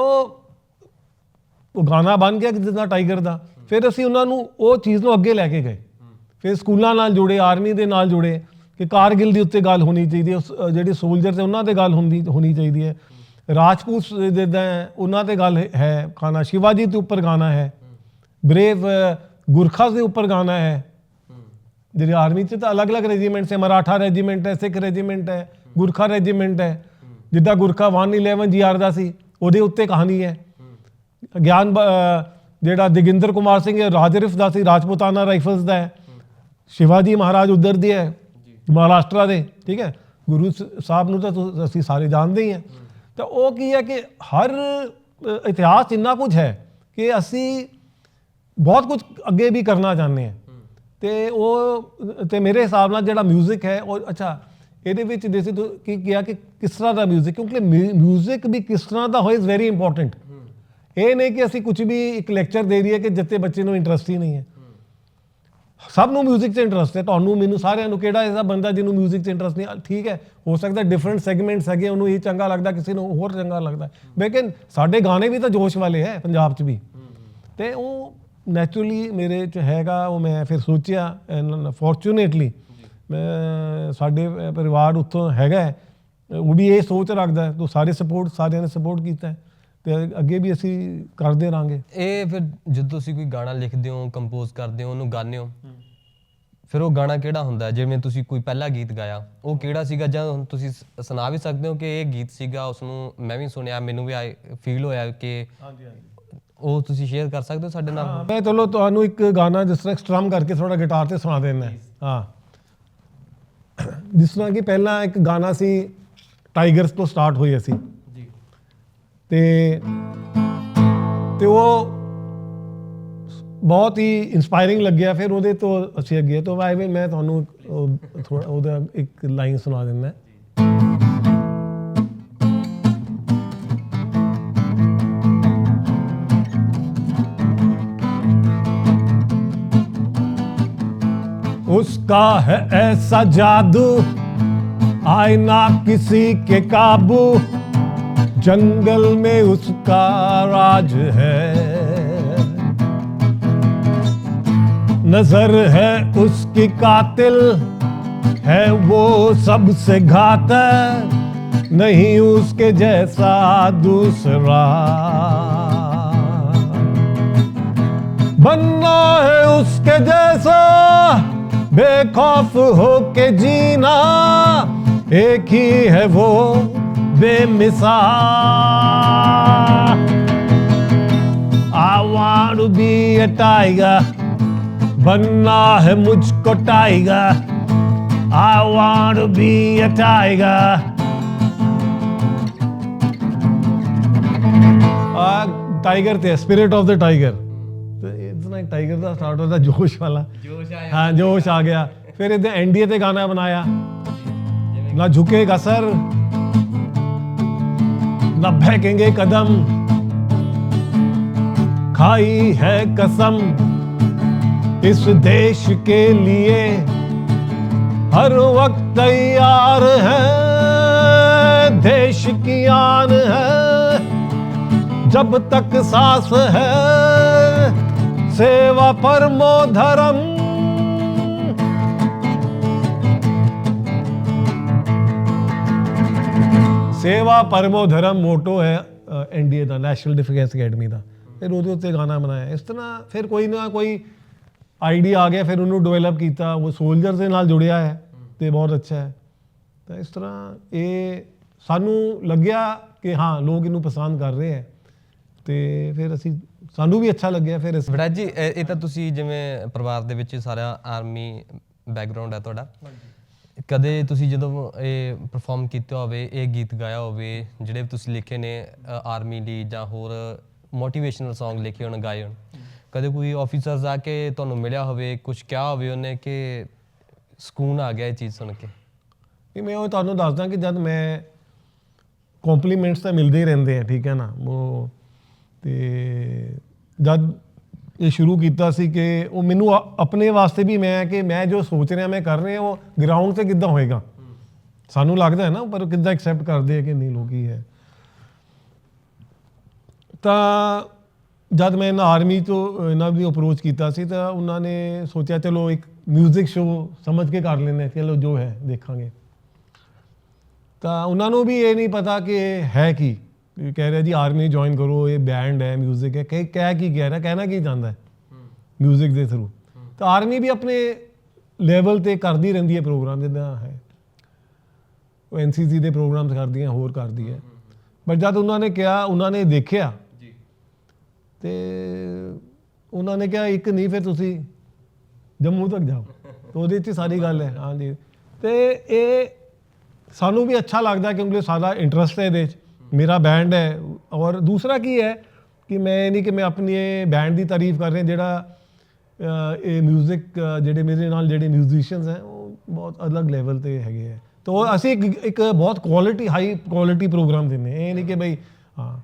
ਉਹ ਗਾਣਾ ਬਣ ਗਿਆ ਜਿੱਦਾਂ ਟਾਈਗਰ ਦਾ। ਫਿਰ ਅਸੀਂ ਉਹਨਾਂ ਨੂੰ ਉਹ ਚੀਜ਼ ਨੂੰ ਅੱਗੇ ਲੈ ਕੇ ਗਏ। ਫਿਰ ਸਕੂਲਾਂ ਨਾਲ ਜੁੜੇ ਆਰਮੀ ਦੇ ਨਾਲ ਜੁੜੇ ਕਿ ਕਾਰਗਿਲ ਦੇ ਉੱਤੇ ਗੱਲ ਹੋਣੀ ਚਾਹੀਦੀ ਹੈ ਜਿਹੜੇ ਸੋਲਜਰ ਤੇ ਉਹਨਾਂ ਤੇ ਗੱਲ ਹੁੰਦੀ ਹੋਣੀ ਚਾਹੀਦੀ ਹੈ। ਰਾਜਪੂਤ ਜਿੱਦਾਂ ਉਹਨਾਂ ਤੇ ਗੱਲ ਹੈ ਗਾਣਾ ਸ਼ਿਵਾਜੀ ਦੇ ਉੱਪਰ ਗਾਣਾ ਹੈ। ਬ੍ਰੇਵ ਗੁਰਖਾ ਦੇ ਉੱਪਰ ਗਾਣਾ ਹੈ। ਆਰਮੀ ਚ ਤਾਂ ਅਲੱਗ-ਅਲੱਗ ਰੈਜੀਮੈਂਟਸ ਹੈ, ਮਰਾਠਾ ਰੈਜੀਮੈਂਟ ਹੈ, ਸਿੱਖ ਰੈਜੀਮੈਂਟ ਹੈ, ਗੁਰਖਾ ਰੈਜੀਮੈਂਟ ਹੈ। ਜਿੱਦਾਂ ਗੁਰਖਾ 111 ਜੀਆਰ ਦਾ ਸੀ, ਉਹਦੇ ਉੱਤੇ ਕਹਾਣੀ ਹੈ। ਗਿਆਨ ਜਿਹੜਾ ਦਿਗਿੰਦਰ ਕੁਮਾਰ ਸਿੰਘ ਹੈ, ਰਾਜਰਿਫ ਦਾ ਸੀ, ਰਾਜਪੂਤਾਨਾ ਰਾਈਫਲਸ ਦਾ ਹੈ। ਸ਼ਿਵਾਜੀ ਮਹਾਰਾਜ ਉਧਰ ਦੇ ਹੈ, ਮਹਾਰਾਸ਼ਟਰ ਦੇ, ਠੀਕ ਹੈ। ਗੁਰੂ ਸ- ਸਾਹਿਬ ਨੂੰ ਤਾਂ ਤੁ- ਅਸੀਂ ਸਾਰੇ ਜਾਣਦੇ ਹੀ ਹਾਂ। ਤਾਂ ਉਹ ਕੀ ਹੈ ਕਿ ਹਰ ਇਤਿਹਾਸ 'ਚ ਇੰਨਾ ਕੁਝ ਹੈ ਕਿ ਅਸੀਂ ਬਹੁਤ ਕੁਝ ਅੱਗੇ ਵੀ ਕਰਨਾ ਚਾਹੁੰਦੇ ਹਾਂ। ਤੇ ਉਹ ਤੇ ਮੇਰੇ ਹਿਸਾਬ ਨਾਲ ਜਿਹੜਾ 뮤직 ਹੈ ਉਹ ਅੱਛਾ ਇਹਦੇ ਵਿੱਚ ਦੇਸੀ ਤੋਂ ਕੀ ਕਿਹਾ ਕਿ ਕਿਸ ਤਰ੍ਹਾਂ ਦਾ 뮤직 ਕਿਉਂਕਿ 뮤직 ਵੀ ਕਿਸ ਤਰ੍ਹਾਂ ਦਾ ਹੋਏ ਇਜ਼ ਵੈਰੀ ਇੰਪੋਰਟੈਂਟ ਇਹ ਨਹੀਂ ਕਿ ਅਸੀਂ ਕੁਝ ਵੀ ਇੱਕ ਲੈਕਚਰ ਦੇ ਦਈਏ ਕਿ ਜਿੱਤੇ ਬੱਚੇ ਨੂੰ ਇੰਟਰਸਟ ਹੀ ਨਹੀਂ ਹੈ ਸਭ ਨੂੰ 뮤직 'ਚ ਇੰਟਰਸਟ ਹੈ ਤੁਹਾਨੂੰ ਮੈਨੂੰ ਸਾਰਿਆਂ ਨੂੰ ਕਿਹੜਾ ਐਸਾ ਬੰਦਾ ਜਿਹਨੂੰ 뮤직 'ਚ ਇੰਟਰਸਟ ਨਹੀਂ ਠੀਕ ਹੈ ਹੋ ਸਕਦਾ ਡਿਫਰੈਂਟ ਸੈਗਮੈਂਟਸ ਹੈਗੇ ਉਹਨੂੰ ਇਹ ਚੰਗਾ ਲੱਗਦਾ ਕਿਸੇ ਨੂੰ ਹੋਰ ਚੰਗਾ ਲੱਗਦਾ ਲੇਕਿਨ ਸਾਡੇ ਗਾਣੇ ਵੀ ਤਾਂ ਜੋਸ਼ ਵਾਲੇ ਹੈ ਪੰਜਾਬ 'ਚ ਵੀ ਤੇ ਉਹ ਨੈਚੁਰਲੀ ਮੇਰੇ 'ਚ ਹੈਗਾ ਉਹ ਮੈਂ ਫਿਰ ਸੋਚਿਆ ਫੋਰਚੂਨੇਟਲੀ ਮੈਂ ਸਾਡੇ ਪਰਿਵਾਰ ਉੱਥੋਂ ਹੈਗਾ ਹੈ, ਉਹ ਵੀ ਇਹ ਸੋਚ ਰੱਖਦਾ ਤਾਂ ਸਾਰੇ ਸਪੋਰਟ ਸਾਰਿਆਂ ਨੇ ਸਪੋਰਟ ਕੀਤਾ ਹੈ ਤੇ ਅੱਗੇ ਵੀ ਅਸੀਂ ਕਰਦੇ ਰਹਾਂਗੇ।
ਇਹ ਫਿਰ ਜਦੋਂ ਤੁਸੀਂ ਕੋਈ ਗਾਣਾ ਲਿਖਦੇ ਹੋ ਕੰਪੋਜ਼ ਕਰਦੇ ਹੋ ਉਹਨੂੰ ਗਾਉਂਦੇ ਹੋ ਫਿਰ ਉਹ ਗਾਣਾ ਕਿਹੜਾ ਹੁੰਦਾ? ਜਿਵੇਂ ਤੁਸੀਂ ਕੋਈ ਪਹਿਲਾ ਗੀਤ ਗਾਇਆ ਉਹ ਕਿਹੜਾ ਸੀਗਾ? ਜਾਂ ਹੁਣ ਤੁਸੀਂ ਸੁਣਾ ਵੀ ਸਕਦੇ ਹੋ ਕਿ ਇਹ ਗੀਤ ਸੀਗਾ ਉਸ ਨੂੰ ਮੈਂ ਵੀ ਸੁਣਿਆ ਮੈਨੂੰ ਵੀ ਫੀਲ ਹੋਇਆ ਕਿ
ਹਾਂਜੀ ਹਾਂਜੀ।
ਉਹ ਤੁਸੀਂ ਸ਼ੇਅਰ ਕਰ ਸਕਦੇ ਹੋ ਸਾਡੇ ਨਾਲ?
ਮੈਂ ਚਲੋ ਤੁਹਾਨੂੰ ਇੱਕ ਗਾਣਾ ਜਿਸ ਤਰ੍ਹਾਂ ਸਟ੍ਰਮ ਕਰਕੇ ਥੋੜਾ ਗਿਟਾਰ ਤੇ ਸੁਣਾ ਦੇਣਾ ਹੈ ਹਾਂ। ਜਿਸ ਤਰ੍ਹਾਂ ਕਿ ਪਹਿਲਾਂ ਇੱਕ ਗਾਣਾ ਸੀ ਟਾਈਗਰਸ ਤੋਂ ਸਟਾਰਟ ਹੋਈ ਅਸੀਂ।
ਜੀ।
ਤੇ ਤੇ ਉਹ ਬਹੁਤ ਹੀ ਇਨਸਪਾਇਰਿੰਗ ਲੱਗਿਆ ਫਿਰ ਉਹਦੇ ਤੋਂ ਅਸੀਂ ਅੱਗੇ ਤੋਂ ਆਏ ਮੈਂ ਤੁਹਾਨੂੰ ਥੋੜਾ ਉਹਦਾ ਇੱਕ ਲਾਈਨ ਸੁਣਾ ਦਿੰਦਾ। उसका है ऐसा जादू, आईना किसी के काबू, जंगल में उसका राज है। नज़र है उसकी कातिल, है वो सबसे घातक, नहीं उसके जैसा दूसरा। बनना है उसके जैसा बेखौफ होके जीना एक ही है वो बेमिसाल। I want to बनना है मुझको टाइगर। I भी to be tiger the spirit of the tiger अपना एक टाइगर था स्टार्ट होता जोश
वाला
हाँ जोश आ गया। फिर इधर एनडीए ते गाना बनाया। ना झुकेगा सर। ना फेंकेंगे कदम। खाई है कसम इस देश के लिए। हर वक्त तैयार है देश की आन है। जब तक सांस है सेवा परमो धर्म ਸੇਵਾ ਪਰਮੋ ਧਰਮ ਮੋਟੋ ਹੈ ਐਨਡੀਏ ਦਾ ਨੈਸ਼ਨਲ ਡਿਫੈਂਸ ਅਕੈਡਮੀ ਦਾ ਫਿਰ ਉਹਦੇ ਉੱਤੇ ਗਾਣਾ ਬਣਾਇਆ ਇਸ ਤਰ੍ਹਾਂ ਫਿਰ ਕੋਈ ਨਾ ਕੋਈ ਆਈਡੀਆ ਆ ਗਿਆ ਫਿਰ ਉਹਨੂੰ ਡਿਵੈਲਪ ਕੀਤਾ ਉਹ ਸੋਲਜਰ ਦੇ ਨਾਲ ਜੁੜਿਆ ਹੈ ਤੇ ਬਹੁਤ ਅੱਛਾ ਹੈ ਤਾਂ ਇਸ ਤਰ੍ਹਾਂ ਇਹ ਸਾਨੂੰ ਲੱਗਿਆ ਕਿ ਹਾਂ ਲੋਕ ਇਹਨੂੰ ਪਸੰਦ ਕਰ ਰਹੇ ਹੈ ਤੇ ਫਿਰ ਅਸੀਂ ਸਾਨੂੰ ਵੀ ਅੱਛਾ ਲੱਗਿਆ ਫਿਰ ਅਸੀਂ।
ਵਿਰਾਜ ਜੀ ਇਹ ਇਹ ਤਾਂ ਤੁਸੀਂ ਜਿਵੇਂ ਪਰਿਵਾਰ ਦੇ ਵਿੱਚ ਸਾਰਾ ਆਰਮੀ ਬੈਕਗ੍ਰਾਉਂਡ ਹੈ ਤੁਹਾਡਾ। ਕਦੇ ਤੁਸੀਂ ਜਦੋਂ ਇਹ ਪਰਫਾਰਮ ਕੀਤਾ ਹੋਵੇ ਇਹ ਗੀਤ ਗਾਇਆ ਹੋਵੇ ਜਿਹੜੇ ਤੁਸੀਂ ਲਿਖੇ ਨੇ ਆਰਮੀ ਲਈ ਜਾਂ ਹੋਰ ਮੋਟੀਵੇਸ਼ਨਲ Song ਲਿਖੇ ਹੋਣ ਗਾਏ ਹੋਣ ਕਦੇ ਕੋਈ ਆਫੀਸਰਸ ਆ ਕੇ ਤੁਹਾਨੂੰ ਮਿਲਿਆ ਹੋਵੇ ਕੁਝ ਕਿਹਾ ਹੋਵੇ ਉਹਨੇ ਕਿ ਸਕੂਨ ਆ ਗਿਆ ਇਹ ਚੀਜ਼ ਸੁਣ ਕੇ?
ਨਹੀਂ ਮੈਂ ਉਹ ਤੁਹਾਨੂੰ ਦੱਸਦਾ ਕਿ ਜਦ ਮੈਂ ਕੰਪਲੀਮੈਂਟਸ ਤਾਂ ਮਿਲਦੇ ਹੀ ਰਹਿੰਦੇ ਆ ਠੀਕ ਹੈ ਨਾ? ਉਹ ਤੇ ਜਦ ਇਹ ਸ਼ੁਰੂ ਕੀਤਾ ਸੀ ਕਿ ਉਹ ਮੈਨੂੰ ਆ- ਆਪਣੇ ਵਾਸਤੇ ਵੀ ਮੈਂ ਕਿ ਮੈਂ ਜੋ ਸੋਚ ਰਿਹਾ, ਮੈਂ ਕਰ ਰਿਹਾ, ਉਹ ਗਰਾਊਂਡ ਤੇ ਕਿੱਦਾਂ ਹੋਏਗਾ? ਸਾਨੂੰ ਲੱਗਦਾ ਹੈ ਨਾ ਪਰ ਉਹ ਕਿੱਦਾਂ ਐਕਸੈਪਟ ਕਰਦੇ ਆ ਕਿ ਨਹੀਂ, ਲੋਕੀ ਹੈ। ਤਾਂ ਜਦ ਮੈਂ ਇਹਨਾਂ ਆਰਮੀ ਤੋਂ, ਇਹਨਾਂ ਦੀ ਅਪਰੋਚ ਕੀਤਾ ਸੀ, ਤਾਂ ਉਹਨਾਂ ਨੇ ਸੋਚਿਆ, ਚਲੋ ਇੱਕ 뮤직 ਸ਼ੋ ਸਮਝ ਕੇ ਕਰ ਲੈਂਦੇ ਚਲੋ ਜੋ ਹੈ, ਦੇਖਾਂਗੇ। ਤਾਂ ਉਹਨਾਂ ਨੂੰ ਵੀ ਇਹ ਨਹੀਂ ਪਤਾ ਕਿ ਹੈ ਕੀ। ਕਹਿ ਰਿਹਾ ਜੀ ਆਰਮੀ ਜੁਆਇਨ ਕਰੋ ਇਹ ਬੈਂਡ ਹੈ 뮤직 ਹੈ ਕਹਿ ਕਹਿ ਕੀ ਕਹਿ ਰਿਹਾ ਕਹਿਣਾ ਕੀ ਚਾਹੁੰਦਾ ਹੈ 뮤직 ਦੇ ਥਰੂ ਤਾਂ ਆਰਮੀ ਵੀ ਆਪਣੇ ਲੈਵਲ ਤੇ ਕਰਦੀ ਰਹਿੰਦੀ ਹੈ ਪ੍ਰੋਗਰਾਮ ਜਿੱਦਾਂ ਹੈ ਉਹ ਐਨਸੀਸੀ ਦੇ ਪ੍ਰੋਗਰਾਮਸ ਕਰਦੀ ਹੈ ਹੋਰ ਕਰਦੀ ਹੈ ਪਰ ਜਦ ਉਹਨਾਂ ਨੇ ਕਿਹਾ ਉਹਨਾਂ ਨੇ ਦੇਖਿਆ
ਜੀ
ਤੇ ਉਹਨਾਂ ਨੇ ਕਿਹਾ ਇੱਕ ਨਹੀਂ ਫਿਰ ਤੁਸੀਂ ਜੰਮੂ ਤੱਕ ਜਾਓ ਤੇ ਉਹਦੇ 'ਚ ਸਾਰੀ ਗੱਲ ਹੈ ਹਾਂਜੀ ਤੇ ਇਹ ਸਾਨੂੰ ਵੀ ਅੱਛਾ ਲੱਗਦਾ ਕਿਉਂਕਿ ਸਾਡਾ ਇੰਟਰਸਟ ਹੈ ਇਹਦੇ 'ਚ ਮੇਰਾ ਬੈਂਡ ਹੈ ਔਰ ਦੂਸਰਾ ਕੀ ਹੈ ਕਿ ਮੈਂ ਇਹ ਨਹੀਂ ਕਿ ਮੈਂ ਆਪਣੀ ਇਹ ਬੈਂਡ ਦੀ ਤਾਰੀਫ ਕਰ ਰਿਹਾ ਜਿਹੜਾ ਅ, ਇਹ 뮤직 ਜਿਹੜੇ ਮੇਰੇ ਨਾਲ ਜਿਹੜੇ ਮਿਊਜ਼ੀਸ਼ੀਅਨਸ ਹੈ ਉਹ ਬਹੁਤ ਅਲੱਗ ਲੈਵਲ ਤੇ ਹੈਗੇ ਹੈ ਤਾਂ ਅਸੀਂ ਇੱਕ ਇੱਕ ਬਹੁਤ ਕੁਆਲਿਟੀ ਹਾਈ ਕੁਆਲਿਟੀ ਪ੍ਰੋਗਰਾਮ ਦਿੰਦੇ ਹਾਂ। ਇਹ ਨਹੀਂ ਕਿ ਬਈ ਹਾਂ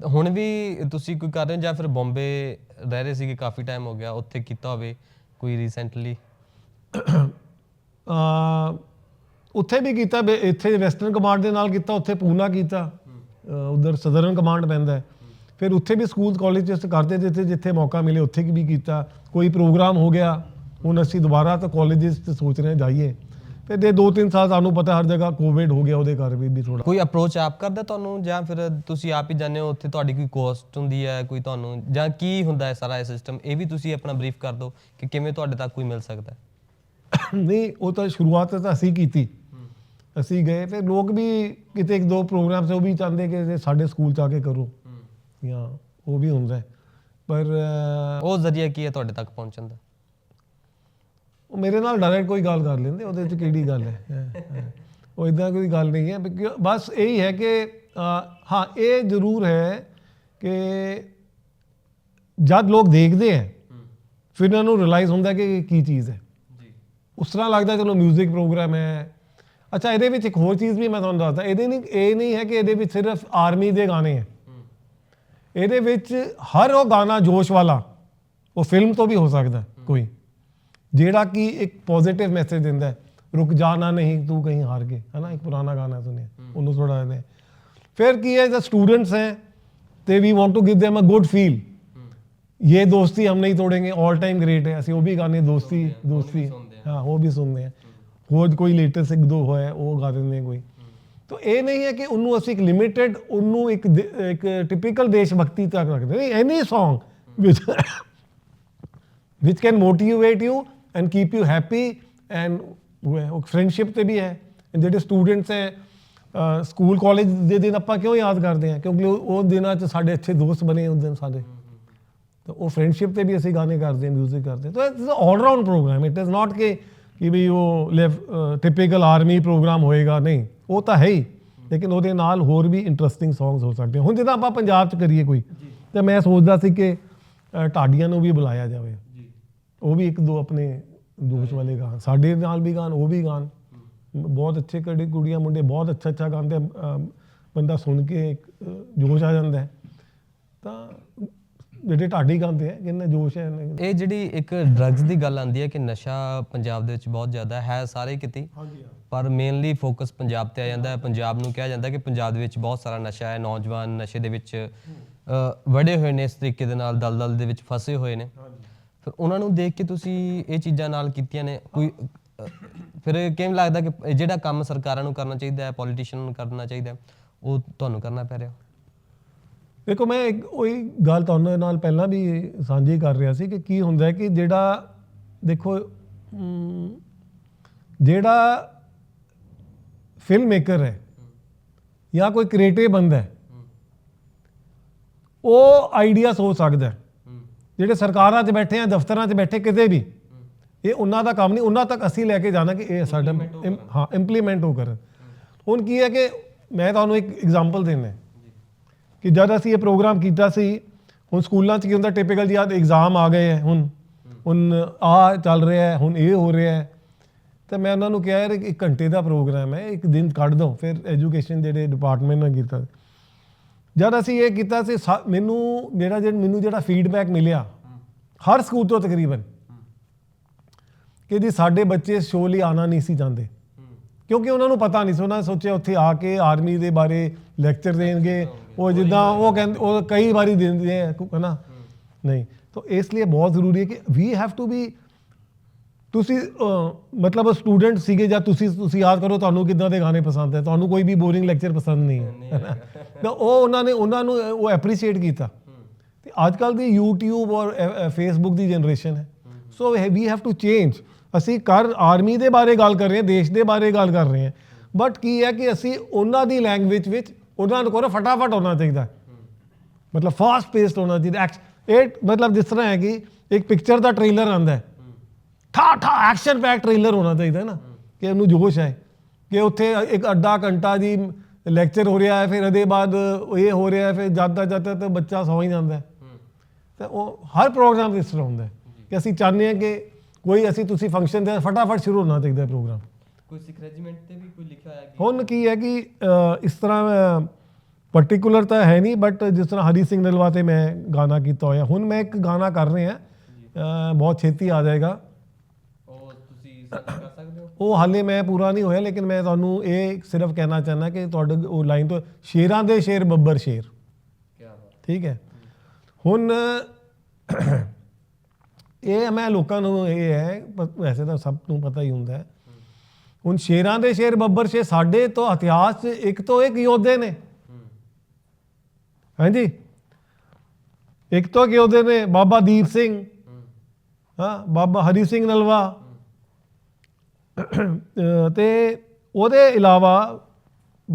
ਹੁਣ ਵੀ ਤੁਸੀਂ ਕੋਈ ਕਰ ਰਹੇ ਹੋ ਜਾਂ ਫਿਰ ਬੰਬੇ ਰਹਿ ਰਹੇ ਸੀਗੇ ਕਾਫੀ ਟਾਈਮ ਹੋ ਗਿਆ ਉੱਥੇ ਕੀਤਾ ਹੋਵੇ ਕੋਈ ਰੀਸੈਂਟਲੀ
ਅ ਉੱਥੇ ਵੀ ਕੀਤਾ ਬੇ- ਇੱਥੇ ਵੈਸਟਰਨ ਕਮਾਂਡ ਦੇ ਨਾਲ ਕੀਤਾ ਉੱਥੇ ਪੂਨਾ ਕੀਤਾ ਉਧਰ ਸਦਰਨ ਕਮਾਂਡ ਪੈਂਦਾ ਹੈ। ਫਿਰ ਉੱਥੇ ਵੀ ਸਕੂਲ ਕਾਲਜਸ ਕਰਦੇ ਜਿੱਥੇ ਜਿੱਥੇ ਮੌਕਾ ਮਿਲੇ ਉੱਥੇ ਵੀ ਕੀਤਾ। ਕੋਈ ਪ੍ਰੋਗਰਾਮ ਹੋ ਗਿਆ ਹੁਣ ਅਸੀਂ ਦੁਬਾਰਾ ਤਾਂ ਕਾਲਜਸ ਤੇ ਸੋਚ ਰਹੇ ਜਾਈਏ। ਫਿਰ ਦੇ 2-3 ਸਾਲ ਸਾਨੂੰ ਪਤਾ ਹਰ ਜਗ੍ਹਾ ਕੋਵਿਡ ਹੋ ਗਿਆ ਉਹਦੇ ਕਰ ਵੀ ਵੀ ਥੋੜਾ
ਕੋਈ ਅਪਰੋਚ ਆਪ ਕਰਦਾ ਤੁਹਾਨੂੰ? ਜਾਂ ਫਿਰ ਤੁਸੀਂ ਆਪ ਹੀ ਜਾਂਦੇ ਹੋ ਉੱਥੇ ਤੁਹਾਡੀ ਕੋਈ ਕੋਸਟ ਹੁੰਦੀ ਹੈ ਕੋਈ ਤੁਹਾਨੂੰ ਜਾਂ ਕੀ ਹੁੰਦਾ ਹੈ ਸਾਰਾ ਇਹ ਸਿਸਟਮ ਇਹ ਵੀ ਤੁਸੀਂ ਆਪਣਾ ਬਰੀਫ ਕਰ ਦਿਓ ਕਿ ਕਿਵੇਂ ਤੁਹਾਡੇ ਤੱਕ ਕੋਈ ਮਿਲ ਸਕਦਾ
ਨਹੀਂ ਉਹ ਤਾਂ ਸ਼ੁਰੂਆਤ ਤਾਂ ਅਸੀਂ ਕੀਤੀ। ਅਸੀਂ ਗਏ ਫਿਰ ਲੋਕ ਵੀ ਕਿਤੇ ਇੱਕ ਦੋ ਪ੍ਰੋਗਰਾਮ ਸੇ ਉਹ ਵੀ ਚਾਹੁੰਦੇ ਕਿ ਸਾਡੇ ਸਕੂਲ ਚ ਆ ਕੇ ਕਰੋ। ਜਾਂ ਉਹ ਵੀ ਹੁੰਦਾ ਹੈ। ਪਰ ਅਹ,
ਉਹ ਜ਼ਰੀਆ ਕੀ ਹੈ ਤੁਹਾਡੇ ਤੱਕ ਪਹੁੰਚਣ ਦਾ?
ਉਹ ਮੇਰੇ ਨਾਲ ਡਾਇਰੈਕਟ ਕੋਈ ਗੱਲ ਕਰ ਲੈਂਦੇ ਉਹਦੇ ਚ ਕਿਹੜੀ ਗੱਲ ਹੈ। ਹੈ, ਹੈ। ਉਹ ਇਦਾਂ ਕੋਈ ਗੱਲ ਨਹੀਂ ਹੈ ਕਿਉਂ- ਬਸ ਇਹੀ ਹੈ ਕਿ ਅਹ, ਹਾਂ ਇਹ ਜ਼ਰੂਰ ਹੈ ਕਿ ਜਦ ਲੋਕ ਦੇਖਦੇ ਹੈ ਫਿਰ ਇਹਨਾਂ ਨੂੰ ਰਿਅਲਾਈਜ਼ ਹੁੰਦਾ ਕਿ ਇਹ ਕੀ ਚੀਜ਼ ਹੈ।
ਜੀ।
ਉਸ ਤਰ੍ਹਾਂ ਲੱਗਦਾ ਚਲੋ 뮤직 ਪ੍ਰੋਗਰਾਮ ਹੈ ਅੱਛਾ ਇਹਦੇ ਵਿੱਚ ਇੱਕ ਹੋਰ ਚੀਜ਼ ਵੀ ਮੈਂ ਤੁਹਾਨੂੰ ਦੱਸਦਾ ਇਹਦੇ ਨਹੀਂ ਇਹ ਨਹੀਂ ਹੈ ਕਿ ਇਹਦੇ ਵਿੱਚ ਸਿਰਫ ਆਰਮੀ ਦੇ ਗਾਣੇ ਹੈ ਇਹਦੇ ਵਿੱਚ ਹਰ ਉਹ ਗਾਣਾ ਜੋਸ਼ ਵਾਲਾ ਉਹ ਫਿਲਮ ਤੋਂ ਵੀ ਹੋ ਸਕਦਾ ਕੋਈ ਜਿਹੜਾ ਕਿ ਇੱਕ ਪੋਜ਼ਿਟਿਵ ਮੈਸੇਜ ਦਿੰਦਾ ਹੈ ਰੁਕ ਜਾਣਾ ਨਹੀਂ ਤੂੰ ਕਹੀਂ ਹਾਰ ਕੇ ਹੈ ਨਾ ਇੱਕ ਪੁਰਾਣਾ ਗਾਣਾ ਸੁਣਿਆ ਉਹਨੂੰ ਥੋੜਾ ਨੇ ਫਿਰ ਕੀ ਹੈ ਜੇ ਸਟੂਡੈਂट्स ਹੈ ਤੇ we want to give them a good feel ये दोस्ती हम नहीं तोड़ेंगे ऑल टाइम ग्रेट है ऐसे वो भी गाने दोस्ती दोस्ती हाँ वो भी सुनते हैं ਹੋਰ ਕੋਈ ਲੇਟੈਸਟ ਇੱਕ ਦੋ ਹੋਇਆ, ਉਹ ਗਾ ਦਿੰਦੇ ਕੋਈ। ਤਾਂ ਇਹ ਨਹੀਂ ਹੈ ਕਿ ਉਹਨੂੰ ਅਸੀਂ ਇੱਕ ਲਿਮਿਟਿਡ ਉਹਨੂੰ ਇੱਕ ਇੱਕ ਟਿਪੀਕਲ ਦੇਸ਼ ਭਗਤੀ ਤੱਕ ਰੱਖਦੇ ਨਹੀਂ any Song which which can motivate you and keep you happy and ਉਹ ਫਰੈਂਡਸ਼ਿਪ ਤੇ ਵੀ ਹੈ। ਜਿਹੜੇ ਸਟੂਡੈਂਟਸ ਹੈ ਸਕੂਲ ਕਾਲਜ ਦੇ ਦਿਨ ਆਪਾਂ ਕਿਉਂ ਯਾਦ ਕਰਦੇ ਹਾਂ? ਕਿਉਂਕਿ ਉਹ ਦਿਨਾਂ 'ਚ ਸਾਡੇ ਅੱਛੇ ਦੋਸਤ ਬਣੇ ਉਸ ਦਿਨ ਸਾਡੇ। ਤਾਂ ਉਹ ਫਰੈਂਡਸ਼ਿਪ ਤੇ ਵੀ ਅਸੀਂ ਗਾਣੇ ਕਰਦੇ ਹਾਂ 뮤직 ਕਰਦੇ ਹਾਂ। ਤਾਂ it's all round programme it is not ਕਿ ਕਿ ਵੀ ਉਹ ਟਿਪੀਕਲ ਆਰਮੀ ਪ੍ਰੋਗਰਾਮ ਹੋਏਗਾ ਨਹੀਂ ਉਹ ਤਾਂ ਹੈ ਹੀ ਲੇਕਿਨ ਉਹਦੇ ਨਾਲ ਹੋਰ ਵੀ ਇੰਟਰਸਟਿੰਗ ਸੌਂਗਸ ਹੋ ਸਕਦੇ ਹੁਣ ਜਿੱਦਾਂ ਆਪਾਂ ਪੰਜਾਬ 'ਚ ਕਰੀਏ ਕੋਈ ਤੇ ਮੈਂ ਸੋਚਦਾ ਸੀ ਕਿ ਢਾਡੀਆਂ ਨੂੰ ਵੀ ਬੁਲਾਇਆ ਜਾਵੇ। ਉਹ ਵੀ ਇੱਕ ਦੋ ਆਪਣੇ ਦੋਸਤ ਵਾਲੇ ਗਾਣ ਸਾਡੇ ਨਾਲ ਵੀ ਗਾਣ ਉਹ ਵੀ ਗਾਣ। ਬਹੁਤ ਅੱਛੇ ਕੜੀ ਕੁੜੀਆਂ ਮੁੰਡੇ ਬਹੁਤ ਅੱਛਾ ਅੱਛਾ ਗਾਉਂਦੇ ਬੰਦਾ ਸੁਣ ਕੇ ਇੱਕ, ਜੋਸ਼ ਆ ਜਾਂਦਾ ਤਾਂ ਜਿਹੜੇ ਢਾਡੀ ਗਾਉਂਦੇ ਆ ਕਿੰਨਾ ਜੋਸ਼ ਹੈ ਇਹਨਾਂ।
ਇਹ ਜਿਹੜੀ ਇੱਕ ਡਰੱਗਸ ਦੀ ਗੱਲ ਆਉਂਦੀ ਹੈ ਕਿ ਨਸ਼ਾ ਪੰਜਾਬ ਦੇ ਵਿੱਚ ਬਹੁਤ ਜ਼ਿਆਦਾ ਹੈ ਸਾਰੇ ਕਿਤੇ।
ਹਾਂਜੀ
ਪਰ ਮੇਨਲੀ ਫੋਕਸ ਪੰਜਾਬ ਤੇ ਆ ਜਾਂਦਾ ਹੈ। ਪੰਜਾਬ ਨੂੰ ਕਿਹਾ ਜਾਂਦਾ ਕਿ ਪੰਜਾਬ ਦੇ ਵਿੱਚ ਬਹੁਤ ਸਾਰਾ ਨਸ਼ਾ ਹੈ ਨੌਜਵਾਨ ਨਸ਼ੇ ਦੇ ਵਿੱਚ ਅ, ਵੜੇ ਹੋਏ ਨੇ ਇਸ ਤਰੀਕੇ ਦੇ ਨਾਲ ਦਲਦਲ ਦੇ ਵਿੱਚ ਫਸੇ ਹੋਏ ਨੇ। ਫਿਰ ਉਹਨਾਂ ਨੂੰ ਦੇਖ ਕੇ ਤੁਸੀਂ ਇਹ ਚੀਜ਼ਾਂ ਨਾਲ ਕੀਤੀਆਂ ਨੇ। ਕੋਈ ਅ, ਫਿਰ ਕਿਵੇਂ ਲੱਗਦਾ ਕਿ ਇਹ ਜਿਹੜਾ ਕੰਮ ਸਰਕਾਰਾਂ ਨੂੰ ਕਰਨਾ ਚਾਹੀਦਾ ਹੈ ਪੋਲੀਟੀਸ਼ੀਅਨ ਨੂੰ ਕਰਨਾ ਚਾਹੀਦਾ ਹੈ, ਉਹ ਤੁਹਾਨੂੰ ਕਰਨਾ ਪੈ ਰਿਹਾ?
ਦੇਖੋ ਮੈਂ ਉਹੀ ਗੱਲ ਤੁਹਾਨੂੰ ਨਾਲ ਪਹਿਲਾਂ ਵੀ ਸਾਂਝੀ ਕਰ ਰਿਹਾ ਸੀ ਕਿ ਕੀ ਹੁੰਦਾ ਹੈ ਕਿ ਜਿਹੜਾ ਦੇਖੋ ਜਿਹੜਾ ਫਿਲਮ ਮੇਕਰ ਹੈ ਜਾਂ ਕੋਈ ਕ੍ਰੀਏਟਿਵ ਬੰਦਾ ਹੈ ਉਹ ਆਈਡੀਆ ਸੋਚ ਸਕਦਾ ਹੈ। ਜਿਹੜੇ ਸਰਕਾਰਾਂ 'ਚ ਬੈਠੇ ਆ ਦਫ਼ਤਰਾਂ 'ਚ ਬੈਠੇ ਕਿਤੇ ਵੀ ਇਹ ਉਹਨਾਂ ਦਾ ਕੰਮ ਨਹੀਂ ਉਹਨਾਂ ਤੱਕ ਅਸੀਂ ਲੈ ਕੇ ਜਾਣਾ ਕਿ ਇਹ ਸਾਡਾ ਹਾਂ ਇੰਪਲੀਮੈਂਟ ਹੋ ਕਰਨ। ਹੁਣ ਕੀ ਹੈ ਕਿ ਮੈਂ ਤੁਹਾਨੂੰ ਇੱਕ ਐਗਜ਼ਾਮਪਲ ਦੇਣਾ ਹੈ ਕਿ ਜਦ ਅਸੀਂ ਇਹ ਪ੍ਰੋਗਰਾਮ ਕੀਤਾ ਸੀ ਹੁਣ ਸਕੂਲਾਂ 'ਚ ਕੀ ਹੁੰਦਾ ਟਿਪੀਕਲ ਜੀ ਆ ਐਗਜ਼ਾਮ ਆ ਗਏ ਹੈ ਹੁਣ ਹੁਣ ਆ ਚੱਲ ਰਿਹਾ ਹੈ ਹੁਣ ਇਹ ਹੋ ਰਿਹਾ ਹੈ। ਤਾਂ ਮੈਂ ਉਹਨਾਂ ਨੂੰ ਕਿਹਾ ਯਾਰ ਇੱਕ- ਇੱਕ ਘੰਟੇ ਦਾ ਪ੍ਰੋਗਰਾਮ ਹੈ ਇੱਕ ਦਿਨ ਕੱਢ ਦੋ ਫਿਰ ਐਜੂਕੇਸ਼ਨ ਜਿਹੜੇ ਡਿਪਾਰਟਮੈਂਟ ਨੇ ਕੀਤਾ ਜਦ ਅਸੀਂ ਇਹ ਕੀਤਾ ਸੀ ਸਾ- ਮੈਨੂੰ ਮੇਰਾ ਜਿਹੜਾ ਮੈਨੂੰ ਜਿਹੜਾ ਫੀਡਬੈਕ ਮਿਲਿਆ ਹਰ ਸਕੂਲ ਤੋਂ ਤਕਰੀਬਨ ਕਿ ਜੀ ਸਾਡੇ ਬੱਚੇ ਸ਼ੋਅ ਲਈ ਆਣਾ ਨਹੀਂ ਸੀ ਚਾਹੁੰਦੇ। ਕਿਉਂਕਿ ਉਹਨਾਂ ਨੂੰ ਪਤਾ ਨਹੀਂ ਸੀ ਉਹਨਾਂ ਨੇ ਸੋਚਿਆ ਉੱਥੇ ਆ ਕੇ ਆਰਮੀ ਦੇ ਬਾਰੇ ਲੈਕਚਰ ਦੇਣਗੇ। ਉਹ ਜਿੱਦਾਂ ਉਹ ਕਹਿੰਦੇ ਉਹ ਕਈ ਵਾਰੀ ਦਿੰਦੇ ਆ ਹੈ। ਨਾ ਨਹੀਂ। ਤਾਂ ਇਸ ਲਈ ਬਹੁਤ ਜ਼ਰੂਰੀ ਹੈ ਕਿ ਵੀ ਹੈਵ ਟੂ ਬੀ ਤੁਸੀਂ ਮਤਲਬ ਸਟੂਡੈਂਟ ਸੀਗੇ ਜਾਂ ਤੁਸੀਂ ਤੁਸੀਂ ਯਾਦ ਕਰੋ ਤੁਹਾਨੂੰ ਕਿੱਦਾਂ ਦੇ ਗਾਣੇ ਪਸੰਦ ਹੈ। ਤੁਹਾਨੂੰ ਕੋਈ ਵੀ ਬੋਰਿੰਗ ਲੈਕਚਰ ਪਸੰਦ ਨਹੀਂ ਹੈ। ਤਾਂ ਉਹ ਉਹਨਾਂ ਨੇ ਉਹਨਾਂ ਨੂੰ ਉਹ ਐਪਰੀਸ਼ੀਏਟ ਕੀਤਾ। ਤੇ ਅੱਜ ਕੱਲ ਦੀ YouTube ਔਰ ਫੇਸਬੁੱਕ ਦੀ ਜਨਰੇਸ਼ਨ ਹੈ। So we have to change ਅਸੀਂ ਕਰ ਆਰਮੀ ਦੇ ਬਾਰੇ ਗੱਲ ਕਰ ਰਹੇ ਹਾਂ, ਦੇਸ਼ ਦੇ ਬਾਰੇ ਗੱਲ ਕਰ ਰਹੇ ਹਾਂ। ਬਟ ਕੀ ਹੈ ਕਿ ਅਸੀਂ ਉਹਨਾਂ ਦੀ ਲੈਂਗੁਏਜ ਵਿੱਚ ਉਹਨਾਂ ਨੂੰ ਕੋਲ ਫਟਾਫਟ ਹੋਣਾ ਚਾਹੀਦਾ। ਮਤਲਬ ਫਾਸਟ ਪੇਸਡ ਹੋਣਾ ਚਾਹੀਦਾ। ਐਕਸ- ਇਹ ਮਤਲਬ ਜਿਸ ਤਰ੍ਹਾਂ ਹੈ ਕਿ ਇੱਕ ਪਿਕਚਰ ਦਾ ਟ੍ਰੇਲਰ ਆਂਦਾ ਹੈ। ਠਾ ਠਾ ਐਕਸ਼ਨ ਪੈਕ ਟ੍ਰੇਲਰ ਹੋਣਾ ਚਾਹੀਦਾ ਹੈ ਨਾ। ਕਿ ਉਹਨੂੰ ਜੋਸ਼ ਹੈ ਕਿ ਉੱਥੇ ਇੱਕ ਅੱਧਾ ਘੰਟਾ ਦੀ ਲੈਕਚਰ ਹੋ ਰਿਹਾ ਹੈ, ਫਿਰ ਇਹਦੇ ਬਾਅਦ ਇਹ ਹੋ ਰਿਹਾ ਹੈ, ਫਿਰ ਜਾਂਦਾ ਜਾਂਦਾ ਤਾਂ ਬੱਚਾ ਸੌ ਹੀ ਜਾਂਦਾ ਹੈ। ਤੇ ਉਹ ਹਰ ਪ੍ਰੋਗਰਾਮ ਇਸ ਤਰ੍ਹਾਂ ਹੁੰਦਾ ਹੈ। ਕਿ ਅਸੀਂ ਚਾਹੁੰਦੇ ਹਾਂ ਕਿ ਕੋਈ ਅਸੀਂ ਤੁਸੀਂ ਫੰਕਸ਼ਨ ਦੇ ਫਟਾਫਟ ਸ਼ੁਰੂ ਹੋਣਾ ਚਾਹੀਦਾ ਪ੍ਰੋਗਰਾਮ
ਕੋਈ ਸਿੱਖ ਰੈਜੀਮੈਂਟ ਤੇ ਵੀ ਕੋਈ ਲਿਖਿਆ ਹੋਇਆ
ਹੁਣ ਕੀ ਹੈ ਕਿ ਅ, ਇਸ ਤਰ੍ਹਾਂ ਪਾਰਟਿਕੂਲਰ ਤਾਂ ਹੈ ਨਹੀਂ ਬਟ ਜਿਸ ਤਰ੍ਹਾਂ ਹਰੀ ਸਿੰਘ ਨਲਵਾ ਤੇ ਮੈਂ ਗਾਣਾ ਕੀਤਾ ਹੋਇਆ ਹੁਣ ਮੈਂ ਇੱਕ ਗਾਣਾ ਕਰ ਰਿਹਾ ਅ, ਬਹੁਤ ਛੇਤੀ ਆ ਜਾਏਗਾ।
ਉਹ ਤੁਸੀਂ ਸਾਂਝਾ ਕਰ ਸਕਦੇ ਹੋ?
ਉਹ ਹਾਲੇ ਮੈਂ ਪੂਰਾ ਨਹੀਂ ਹੋਇਆ ਲੇਕਿਨ ਮੈਂ ਤੁਹਾਨੂੰ ਇਹ ਸਿਰਫ ਕਹਿਣਾ ਚਾਹੁੰਦਾ ਕਿ ਤੁਹਾਡੇ ਉਹ ਲਾਈਨ ਤੋਂ ਸ਼ੇਰਾਂ ਦੇ ਸ਼ੇਰ ਬੱਬਰ ਸ਼ੇਰ।
ਕੀ ਬਾਤ।
ਠੀਕ ਹੈ। ਹੁਣ ਇਹ ਮੈਂ ਲੋਕਾਂ ਨੂੰ ਇਹ ਹੈ ਵੈਸੇ ਤਾਂ ਸਭ ਨੂੰ ਪਤਾ ਹੀ ਹੁੰਦਾ ਹੈ। ਹੁਣ ਸ਼ੇਰਾਂ ਦੇ ਸ਼ੇਰ ਬੱਬਰ ਸ਼ੇ ਸਾਡੇ ਤੋਂ ਇਤਿਹਾਸ 'ਚ ਇੱਕ ਤੋਂ ਇੱਕ ਯੋਧੇ ਨੇ। ਹਾਂਜੀ? ਇੱਕ ਤੋਂ ਇੱਕ ਯੋਧੇ ਨੇ, ਬਾਬਾ ਦੀਪ ਸਿੰਘ। ਹਾਂ, ਬਾਬਾ ਹਰੀ ਸਿੰਘ ਨਲਵਾ। ਅਹ ਤੇ ਉਹਦੇ ਇਲਾਵਾ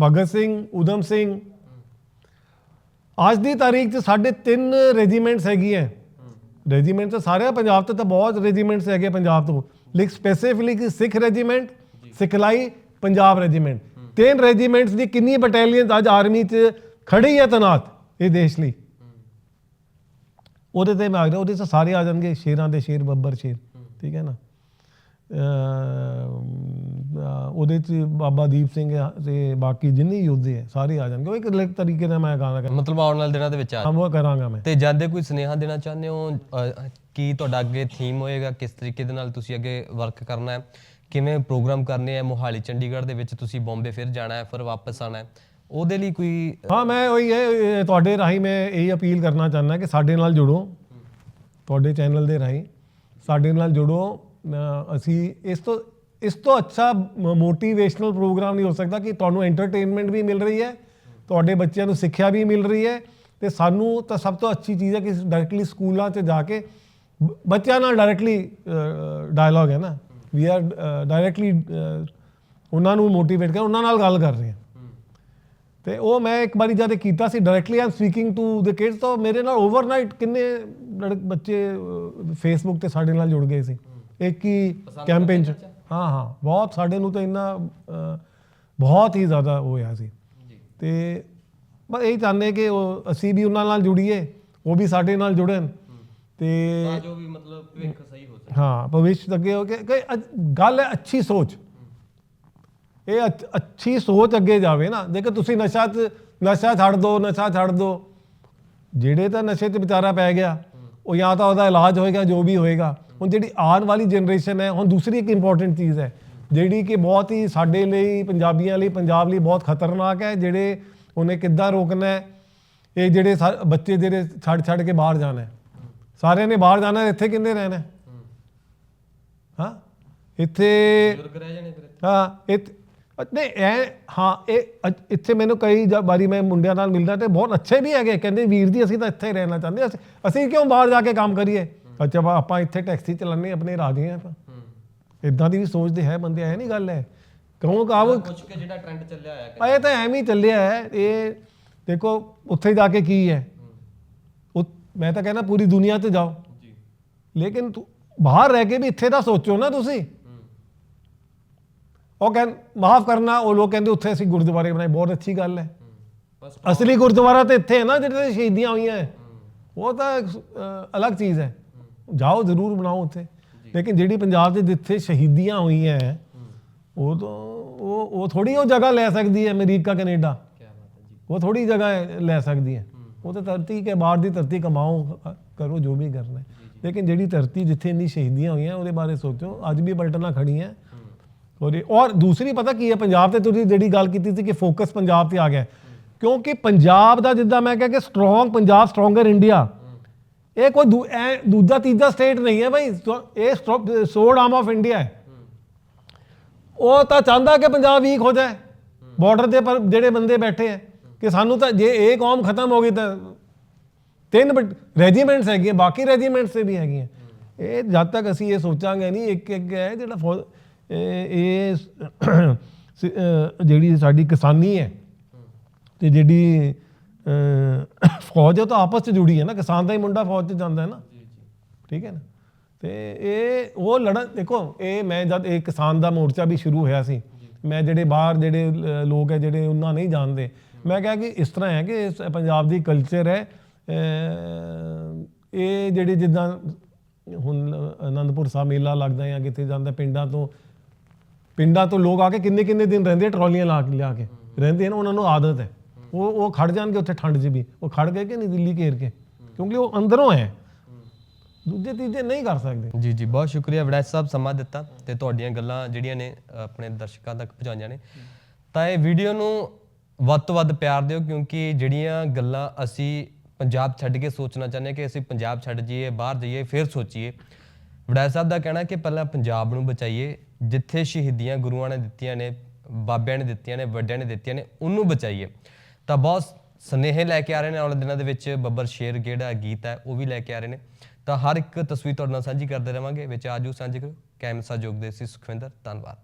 ਭਗਤ ਸਿੰਘ ਉਦਮ ਸਿੰਘ। ਅੱਜ ਦੀ ਤਾਰੀਖ 'ਚ ਸਾਡੇ ਤਿੰਨ ਰੈਜੀਮੈਂਟਸ ਹੈਗੀਆਂ। ਰੈਜੀਮੈਂਟ ਤਾਂ ਸਾਰੇ ਪੰਜਾਬ ਤੇ ਤਾਂ ਬਹੁਤ ਰੈਜੀਮੈਂਟਸ ਹੈਗੇ ਪੰਜਾਬ ਤੋਂ। ਲੇਕਿਨ ਸਪੈਸੀਫਿਕਲੀ ਸਿੱਖ ਰੈਜੀਮੈਂਟ ਸਿਖਲਾਈ ਪੰਜਾਬ ਰੈਜੀਮੈਂਟ ਤਿੰਨ ਰੈਜੀਮੈਂਟਸ ਦੀ ਕਿੰਨੀ ਬਟਾਲੀਅਨ ਅੱਜ ਆਰਮੀ 'ਚ ਖੜੀ ਹੈ ਤਨਾਤ ਇਹ ਦੇਸ਼ ਲਈ। ਉਹਦੇ ਤੇ ਮੈਂ ਆ ਰਿਹਾ ਉਹਦੇ 'ਚ ਸਾਰੇ ਆ ਜਾਣਗੇ, ਸ਼ੇਰਾਂ ਦੇ ਸ਼ੇਰ, ਬੱਬਰ ਸ਼ੇਰ। ਠੀਕ ਹੈ ਨਾ? ਉਹਦੇ 'ਚ ਬਾਬਾ ਦੀਪ ਸਿੰਘ ਆ ਤੇ ਬਾਕੀ ਜਿੰਨੇ ਯੋਧੇ ਹੈ ਸਾਰੇ ਆ ਜਾਣਗੇ। ਉਹ ਇੱਕ ਅਲੱਗ ਤਰੀਕੇ ਨਾਲ ਮੈਂ ਕਰਾਂ
ਮਤਲਬ ਆਉਣ ਵਾਲੇ ਦਿਨਾਂ ਦੇ ਵਿੱਚ ਆ
ਉਹ ਕਰਾਂਗਾ ਮੈਂ।
ਤੇ ਜਾਂਦੇ ਕੋਈ ਸੁਨੇਹਾ ਦੇਣਾ ਚਾਹੁੰਦੇ ਹੋ ਕੀ ਤੁਹਾਡਾ ਅੱਗੇ ਥੀਮ ਹੋਏਗਾ ਕਿਸ ਤਰੀਕੇ ਦੇ ਨਾਲ ਤੁਸੀਂ ਅੱਗੇ ਵਰਕ ਕਰਨਾ ਹੈ ਕਿਵੇਂ ਪ੍ਰੋਗਰਾਮ ਕਰਨੇ ਆ ਮੋਹਾਲੀ ਚੰਡੀਗੜ੍ਹ ਦੇ ਵਿੱਚ ਤੁਸੀਂ ਬੰਬੇ ਫਿਰ ਜਾਣਾ ਹੈ ਫਿਰ ਵਾਪਸ ਆਣਾ ਹੈ ਉਹਦੇ ਲਈ ਕੋਈ
ਹਾਂ ਮੈਂ ਉਹੀ ਹੈ ਤੁਹਾਡੇ ਰਾਹੀਂ ਮੈਂ ਇਹ ਅਪੀਲ ਕਰਨਾ ਚਾਹੁੰਦਾ ਕਿ ਸਾਡੇ ਨਾਲ ਜੁੜੋ ਤੁਹਾਡੇ ਚੈਨਲ ਦੇ ਰਾਹੀਂ ਸਾਡੇ ਨਾਲ ਜੁੜੋ ਅਸੀਂ ਇਸ ਤੋਂ ਇਸ ਤੋਂ ਅੱਛਾ ਮੋਟੀਵੇਸ਼ਨਲ ਪ੍ਰੋਗਰਾਮ ਨਹੀਂ ਹੋ ਸਕਦਾ ਕਿ ਤੁਹਾਨੂੰ ਐਂਟਰਟੇਨਮੈਂਟ ਵੀ ਮਿਲ ਰਹੀ ਹੈ ਤੁਹਾਡੇ ਬੱਚਿਆਂ ਨੂੰ ਸਿੱਖਿਆ ਵੀ ਮਿਲ ਰਹੀ ਹੈ ਤੇ ਸਾਨੂੰ ਤਾਂ ਸਭ ਤੋਂ ਅੱਛੀ ਚੀਜ਼ ਹੈ ਕਿ ਡਾਇਰੈਕਟਲੀ ਸਕੂਲਾਂ 'ਚ ਜਾ ਕੇ ਬੱਚਿਆਂ ਨਾਲ ਡਾਇਰੈਕਟਲੀ ਡਾਇਲੌਗ ਹੈ ਨਾ। ਵੀ ਆਰ ਡਾਇਰੈਕਟਲੀ ਉਹਨਾਂ ਨੂੰ ਮੋਟੀਵੇਟ ਕਰ ਉਹਨਾਂ ਨਾਲ ਗੱਲ ਕਰ ਰਹੇ ਹਾਂ। ਤੇ ਉਹ ਮੈਂ ਇੱਕ ਵਾਰੀ ਜਦ ਕੀਤਾ ਸੀ directly I'm speaking to the kids ਤਾਂ ਮੇਰੇ ਨਾਲ ਓਵਰਨਾਈਟ ਕਿੰਨੇ ਲੜਕ ਬੱਚੇ ਫੇਸਬੁੱਕ ਤੇ ਸਾਡੇ ਨਾਲ ਜੁੜ ਗਏ ਸੀ। ਇੱਕ ਹੀ ਕੈਂਪੇਨ ਚ। ਹਾਂ ਹਾਂ। ਬਹੁਤ ਸਾਡੇ ਨੂੰ ਤਾਂ ਇੰਨਾ ਬਹੁਤ ਹੀ ਜ਼ਿਆਦਾ ਹੋਇਆ ਸੀ। ਤੇ ਬਸ ਇਹ ਚਾਹੁੰਦੇ ਕਿ ਉਹ ਅਸੀਂ ਵੀ ਉਹਨਾਂ ਨਾਲ ਜੁੜੀਏ ਉਹ ਵੀ ਸਾਡੇ ਨਾਲ ਜੁੜਨ। ਤੇ
ਜੋ ਵੀ ਮਤਲਬ ਭਵਿੱਖ ਸਹੀ ਹੋ
ਹਾਂ ਭਵਿੱਖ ਅੱਗੇ ਹੋ ਕੇ ਗੱਲ ਹੈ ਅੱਛੀ ਸੋਚ। ਇਹ ਅੱਛ- ਸੋਚ ਅੱਗੇ ਜਾਵੇ ਨਾ। ਦੇਖੋ ਤੁਸੀਂ ਨਸ਼ਾ ਨਸ਼ਾ ਛੱਡ ਦੋ ਨਸ਼ਾ ਛੱਡ ਦੋ ਜਿਹੜੇ ਤਾਂ ਨਸ਼ੇ ਤੇ ਵਿਚਾਰਾ ਪੈ ਗਿਆ ਉਹ ਜਾਂ ਤਾਂ ਉਹਦਾ ਇਲਾਜ ਹੋਏਗਾ ਜੋ ਵੀ ਹੋਏਗਾ। ਹੁਣ ਜਿਹੜੀ ਆਉਣ ਵਾਲੀ ਜਨਰੇਸ਼ਨ ਹੈ ਹੁਣ ਦੂਸਰੀ ਇੱਕ ਇੰਪੋਰਟੈਂਟ ਚੀਜ਼ ਹੈ ਜਿਹੜੀ ਕਿ ਬਹੁਤ ਹੀ ਸਾਡੇ ਲਈ ਪੰਜਾਬੀਆਂ ਲਈ ਪੰਜਾਬ ਲਈ ਬਹੁਤ ਖਤਰਨਾਕ ਹੈ ਜਿਹੜੇ ਉਹਨੇ ਕਿੱਦਾਂ ਰੋਕਣਾ ਹੈ ਇਹ ਜਿਹੜੇ ਬੱਚੇ ਜਿਹੜੇ ਛੱਡ ਛੱਡ ਕੇ ਬਾਹਰ ਜਾਣਾ ਹੈ। ਸਾਰਿਆਂ ਨੇ ਬਾਹਰ ਜਾਣਾ ਇੱਥੇ ਕਿੰਨੇ ਰਹਿਣਾ ਹੈ? ਇੱਥੇ ਹਾਂ ਇਹ ਨਹੀਂ ਇਹ ਹਾਂ ਇਹ ਅ- ਇੱਥੇ ਮੈਨੂੰ ਕਈ ਜ- ਵਾਰੀ ਮੈਂ ਮੁੰਡਿਆਂ ਨਾਲ ਮਿਲਦਾ ਤੇ ਬਹੁਤ ਅੱਛੇ ਵੀ ਹੈਗੇ ਕਹਿੰਦੇ ਵੀਰ ਜੀ ਅਸੀਂ ਤਾਂ ਇੱਥੇ ਹੀ ਰਹਿਣਾ ਚਾਹੁੰਦੇ ਅਸੀਂ ਅਸੀਂ ਕਿਉਂ ਬਾਹਰ ਜਾ ਕੇ ਕੰਮ ਕਰੀਏ ਅੱਛਾ ਬਾ- ਆਪਾਂ ਇੱਥੇ ਟੈਕਸੀ ਚਲਾਉਂਦੇ ਆਪਣੇ ਰਾਜੀ ਹਾਂ ਆਪਾਂ ਇਦਾਂ ਦੀ ਵੀ ਸੋਚਦੇ ਹੈ ਬੰਦੇ ਐ ਨਹੀਂ ਗੱਲ ਹੈ ਕਹੋ ਕਾਬ
ਪੁੱਛ ਕੇ ਜਿਹੜਾ ਟ੍ਰੈਂਡ ਚੱਲਿਆ ਹੋਇਆ
ਇਹ ਤਾਂ ਐਵੇਂ ਹੀ ਚੱਲਿਆ ਹੈ ਇਹ ਦੇਖੋ ਉੱਥੇ ਜਾ ਕੇ ਕੀ ਹੈ ਉਹ ਮੈਂ ਤਾਂ ਕਹਿੰਦਾ ਪੂਰੀ ਦੁਨੀਆ ਤੇ ਜਾਓ
ਜੀ
ਲੇਕਿਨ ਤੂੰ ਬਾਹਰ ਰਹਿ ਕੇ ਵੀ ਇੱਥੇ ਦਾ ਸੋਚੋ ਨਾ ਤੁਸੀਂ ਉਹ ਕਹਿੰ ਮਾਫ ਕਰਨਾ ਉਹ ਲੋਕ ਕਹਿੰਦੇ ਉੱਥੇ ਅਸੀਂ ਗੁਰਦੁਆਰੇ ਬਣਾਏ ਬਹੁਤ ਅੱਛੀ ਗੱਲ ਹੈ।
ਬਸ
ਅਸਲੀ ਗੁਰਦੁਆਰਾ ਤੇ ਇੱਥੇ ਹੈ ਨਾ ਜਿਹੜੇ ਸ਼ਹੀਦੀਆਂ ਹੋਈਆਂ ਹੈ। ਉਹ ਤਾਂ ਅ, ਅਲੱਗ ਚੀਜ਼ ਹੈ। ਜਾਓ ਜ਼ਰੂਰ ਬਣਾਓ ਉੱਥੇ। ਲੇਕਿਨ ਜਿਹੜੀ ਪੰਜਾਬ ਦੇ ਜਿੱਥੇ ਸ਼ਹੀਦੀਆਂ ਹੋਈਆਂ ਹੈ ਉਹ ਤਾਂ ਉਹ ਉਹ ਥੋੜੀ ਉਹ ਜਗ੍ਹਾ ਲੈ ਸਕਦੀ ਹੈ ਅਮਰੀਕਾ ਕੈਨੇਡਾ।
ਕੀ ਬਾਤ ਹੈ ਜੀ।
ਉਹ ਥੋੜੀ ਜਗ੍ਹਾ ਹੈ- ਲੈ ਸਕਦੀ ਹੈ। ਉਹ ਤਾਂ ਧਰਤੀ ਕੇ ਬਾਹਰ ਦੀ ਧਰਤੀ ਕਮਾਓ ਕਰੋ ਜੋ ਵੀ ਕਰਨਾ ਹੈ। ਲੇਕਿਨ ਜਿਹੜੀ ਧਰਤੀ ਜਿੱਥੇ ਇੰਨੀ ਸ਼ਹੀਦੀਆਂ ਹੋਈਆਂ ਉਹਦੇ ਬਾਰੇ ਸੋਚੋ। ਅੱਜ ਵੀ ਪਲਟਣਾ ਖੜੀਆਂ ਔਰ ਇਹ- ਔਰ ਦੂਸਰੀ ਪਤਾ ਕੀ ਹੈ, ਪੰਜਾਬ ਤੇ ਤੁਸੀਂ ਜਿਹੜੀ ਗੱਲ ਕੀਤੀ ਸੀ ਕਿ ਫੋਕਸ ਪੰਜਾਬ ਤੇ ਆ ਗਿਆ ਕਿਉਂਕਿ ਪੰਜਾਬ ਦਾ ਜਿੱਦਾਂ ਮੈਂ ਕਿਹਾ ਕਿ ਸਟਰੋਂਗ ਪੰਜਾਬ ਸਟਰੋਂਗਰ ਇੰਡੀਆ ਇਹ ਕੋਈ ਦੂ- ਐ ਦੂਜਾ ਤੀਜਾ ਸਟੇਟ ਨਹੀਂ ਹੈ ਭਾਈ ਸੋ- ਇਹ ਸੋਡ ਆਰਮ ਆਫ ਇੰਡੀਆ ਹੈ। ਉਹ ਤਾਂ ਚਾਹੁੰਦਾ ਕਿ ਪੰਜਾਬ ਵੀਕ ਹੋ ਜਾਏ। ਬਾਰਡਰ ਦੇ ਪਰ ਜਿਹੜੇ ਬੰਦੇ ਬੈਠੇ ਹੈ ਕਿ ਸਾਨੂੰ ਤਾਂ ਜੇ ਇਹ ਕੌਮ ਖਤਮ ਹੋ ਗਈ ਤਾਂ ਤਿੰਨ ਰੈਜੀਮੈਂਟਸ ਹੈਗੀਆਂ, ਬਾਕੀ ਰੈਜੀਮੈਂਟਸ ਤੇ ਵੀ ਹੈਗੀਆਂ। ਇਹ ਜਦ ਤੱਕ ਅਸੀਂ ਇਹ ਸੋਚਾਂਗੇ ਨਹੀਂ ਇੱਕ ਇੱਕ ਹੈ ਜਿਹੜਾ ਫੌ- ਇਹ ਜਿਹੜੀ ਸਾਡੀ ਕਿਸਾਨੀ ਹੈ ਤੇ ਜਿਹੜੀ ਫੌਜ ਹੈ ਉਹ ਤਾਂ ਆਪਸ ਚ ਜੁੜੀ ਹੈ ਨਾ ਕਿਸਾਨ ਦਾ ਹੀ ਮੁੰਡਾ ਫੌਜ ਚ ਜਾਂਦਾ ਹੈ ਨਾ। ਠੀਕ ਹੈ ਨਾ। ਤੇ ਇਹ ਉਹ ਲੜਨ ਦੇਖੋ ਇਹ ਮੈਂ ਜਦ ਇਹ ਕਿਸਾਨ ਦਾ ਮੋਰਚਾ ਵੀ ਸ਼ੁਰੂ ਹੋਇਆ ਸੀ ਮੈਂ ਜਿਹੜੇ ਬਾਹਰ ਜਿਹੜੇ ਲੋਕ ਹੈ ਜਿਹੜੇ ਉਹਨਾਂ ਨਹੀਂ ਜਾਣਦੇ। ਮੈਂ ਕਿਹਾ ਕਿ ਇਸ ਤਰ੍ਹਾਂ ਹੈ ਕਿ ਪੰਜਾਬ ਦੀ ਕਲਚਰ ਹੈ ਇਹ ਜਿਹੜੇ ਜਿੱਦਾਂ ਹੁਣ ਆਨੰਦਪੁਰ ਸਾਹਿਬ ਮੇਲਾ ਲੱਗਦਾ ਜਾਂ ਕਿਤੇ ਜਾਂਦਾ ਪਿੰਡਾਂ ਤੋਂ ਪਿੰਡਾਂ ਤੋਂ ਲੋਕ ਆ ਕੇ ਕਿੰਨੇ ਕਿੰਨੇ ਦਿਨ ਰਹਿੰਦੇ ਆ ਟਰਾਲੀਆਂ ਲਾ ਕੇ ਲਿਆ ਕੇ। ਰਹਿੰਦੇ ਨੇ ਉਹਨਾਂ ਨੂੰ ਆਦਤ ਹੈ। ਉਹ ਉਹ ਖੜ ਜਾਣਗੇ ਉੱਥੇ ਠੰਡ 'ਚ ਵੀ। ਉਹ ਖੜ ਗਏ ਕਿ ਨਹੀਂ ਦਿੱਲੀ ਘੇਰ ਕੇ? ਕਿਉਂਕਿ ਉਹ ਅੰਦਰੋਂ ਹੈ। ਦੂਜੇ ਤੀਜੇ ਨਹੀਂ ਕਰ ਸਕਦੇ।
ਜੀ ਜੀ ਬਹੁਤ ਸ਼ੁਕਰੀਆ ਵਿੜਾਜ ਸਾਹਿਬ ਸਮਾਂ ਦਿੱਤਾ ਤੇ ਤੁਹਾਡੀਆਂ ਗੱਲਾਂ ਜਿਹੜੀਆਂ ਨੇ ਆਪਣੇ ਦਰਸ਼ਕਾਂ ਤੱਕ ਪਹੁੰਚਾਈਆਂ ਨੇ। ਤਾਂ ਇਹ ਵੀਡੀਓ ਨੂੰ ਵੱਧ ਤੋਂ ਵੱਧ ਪਿਆਰ ਦਿਓ ਕਿਉਂਕਿ ਜਿਹੜੀਆਂ ਗੱਲਾਂ ਅਸੀਂ ਪੰਜਾਬ ਛੱਡ ਕੇ ਸੋਚਣਾ ਚਾਹੁੰਦੇ ਹਾਂ ਕਿ ਅਸੀਂ ਪੰਜਾਬ ਛੱਡ ਜਾਈਏ ਬਾਹਰ ਜਾਈਏ ਫਿਰ ਸੋਚੀਏ। ਵਿੜਾਜ ਸਾਹਿਬ ਦਾ ਕਹਿਣਾ ਕਿ ਪਹਿਲਾਂ ਪੰਜਾਬ ਨੂੰ ਬਚਾਈਏ ਜਿੱਥੇ ਸ਼ਹੀਦੀਆਂ ਗੁਰੂਆਂ ਨੇ ਦਿੱਤੀਆਂ ਨੇ, ਬਾਬਿਆਂ ਨੇ ਦਿੱਤੀਆਂ ਨੇ, ਵੱਡਿਆਂ ਨੇ ਦਿੱਤੀਆਂ ਨੇ, ਉਹਨੂੰ ਬਚਾਈਏ। ਤਾਂ ਬਹੁਤ ਸਨੇਹ ਲੈ ਕੇ ਆ ਰਹੇ ਨੇ ਆਉਣ ਦਿਨਾਂ ਦੇ ਵਿੱਚ, ਬੱਬਰ ਸ਼ੇਰ ਜਿਹੜਾ ਗੀਤ ਹੈ, ਉਹ ਵੀ ਲੈ ਕੇ ਆ ਰਹੇ ਨੇ। ਤਾਂ ਹਰ ਇੱਕ ਤਸਵੀਰ ਤੁਹਾਡੇ ਨਾਲ ਸਾਂਝੀ ਕਰਦੇ ਰਵਾਂਗੇ, ਵਿੱਚ ਜੂ ਸਾਂਝੀ ਕਰੋ। ਕੈਮਰਾ ਸਹਿਯੋਗ ਦੇ ਸੀ ਸੁਖਵਿੰਦਰ, ਧੰਨਵਾਦ।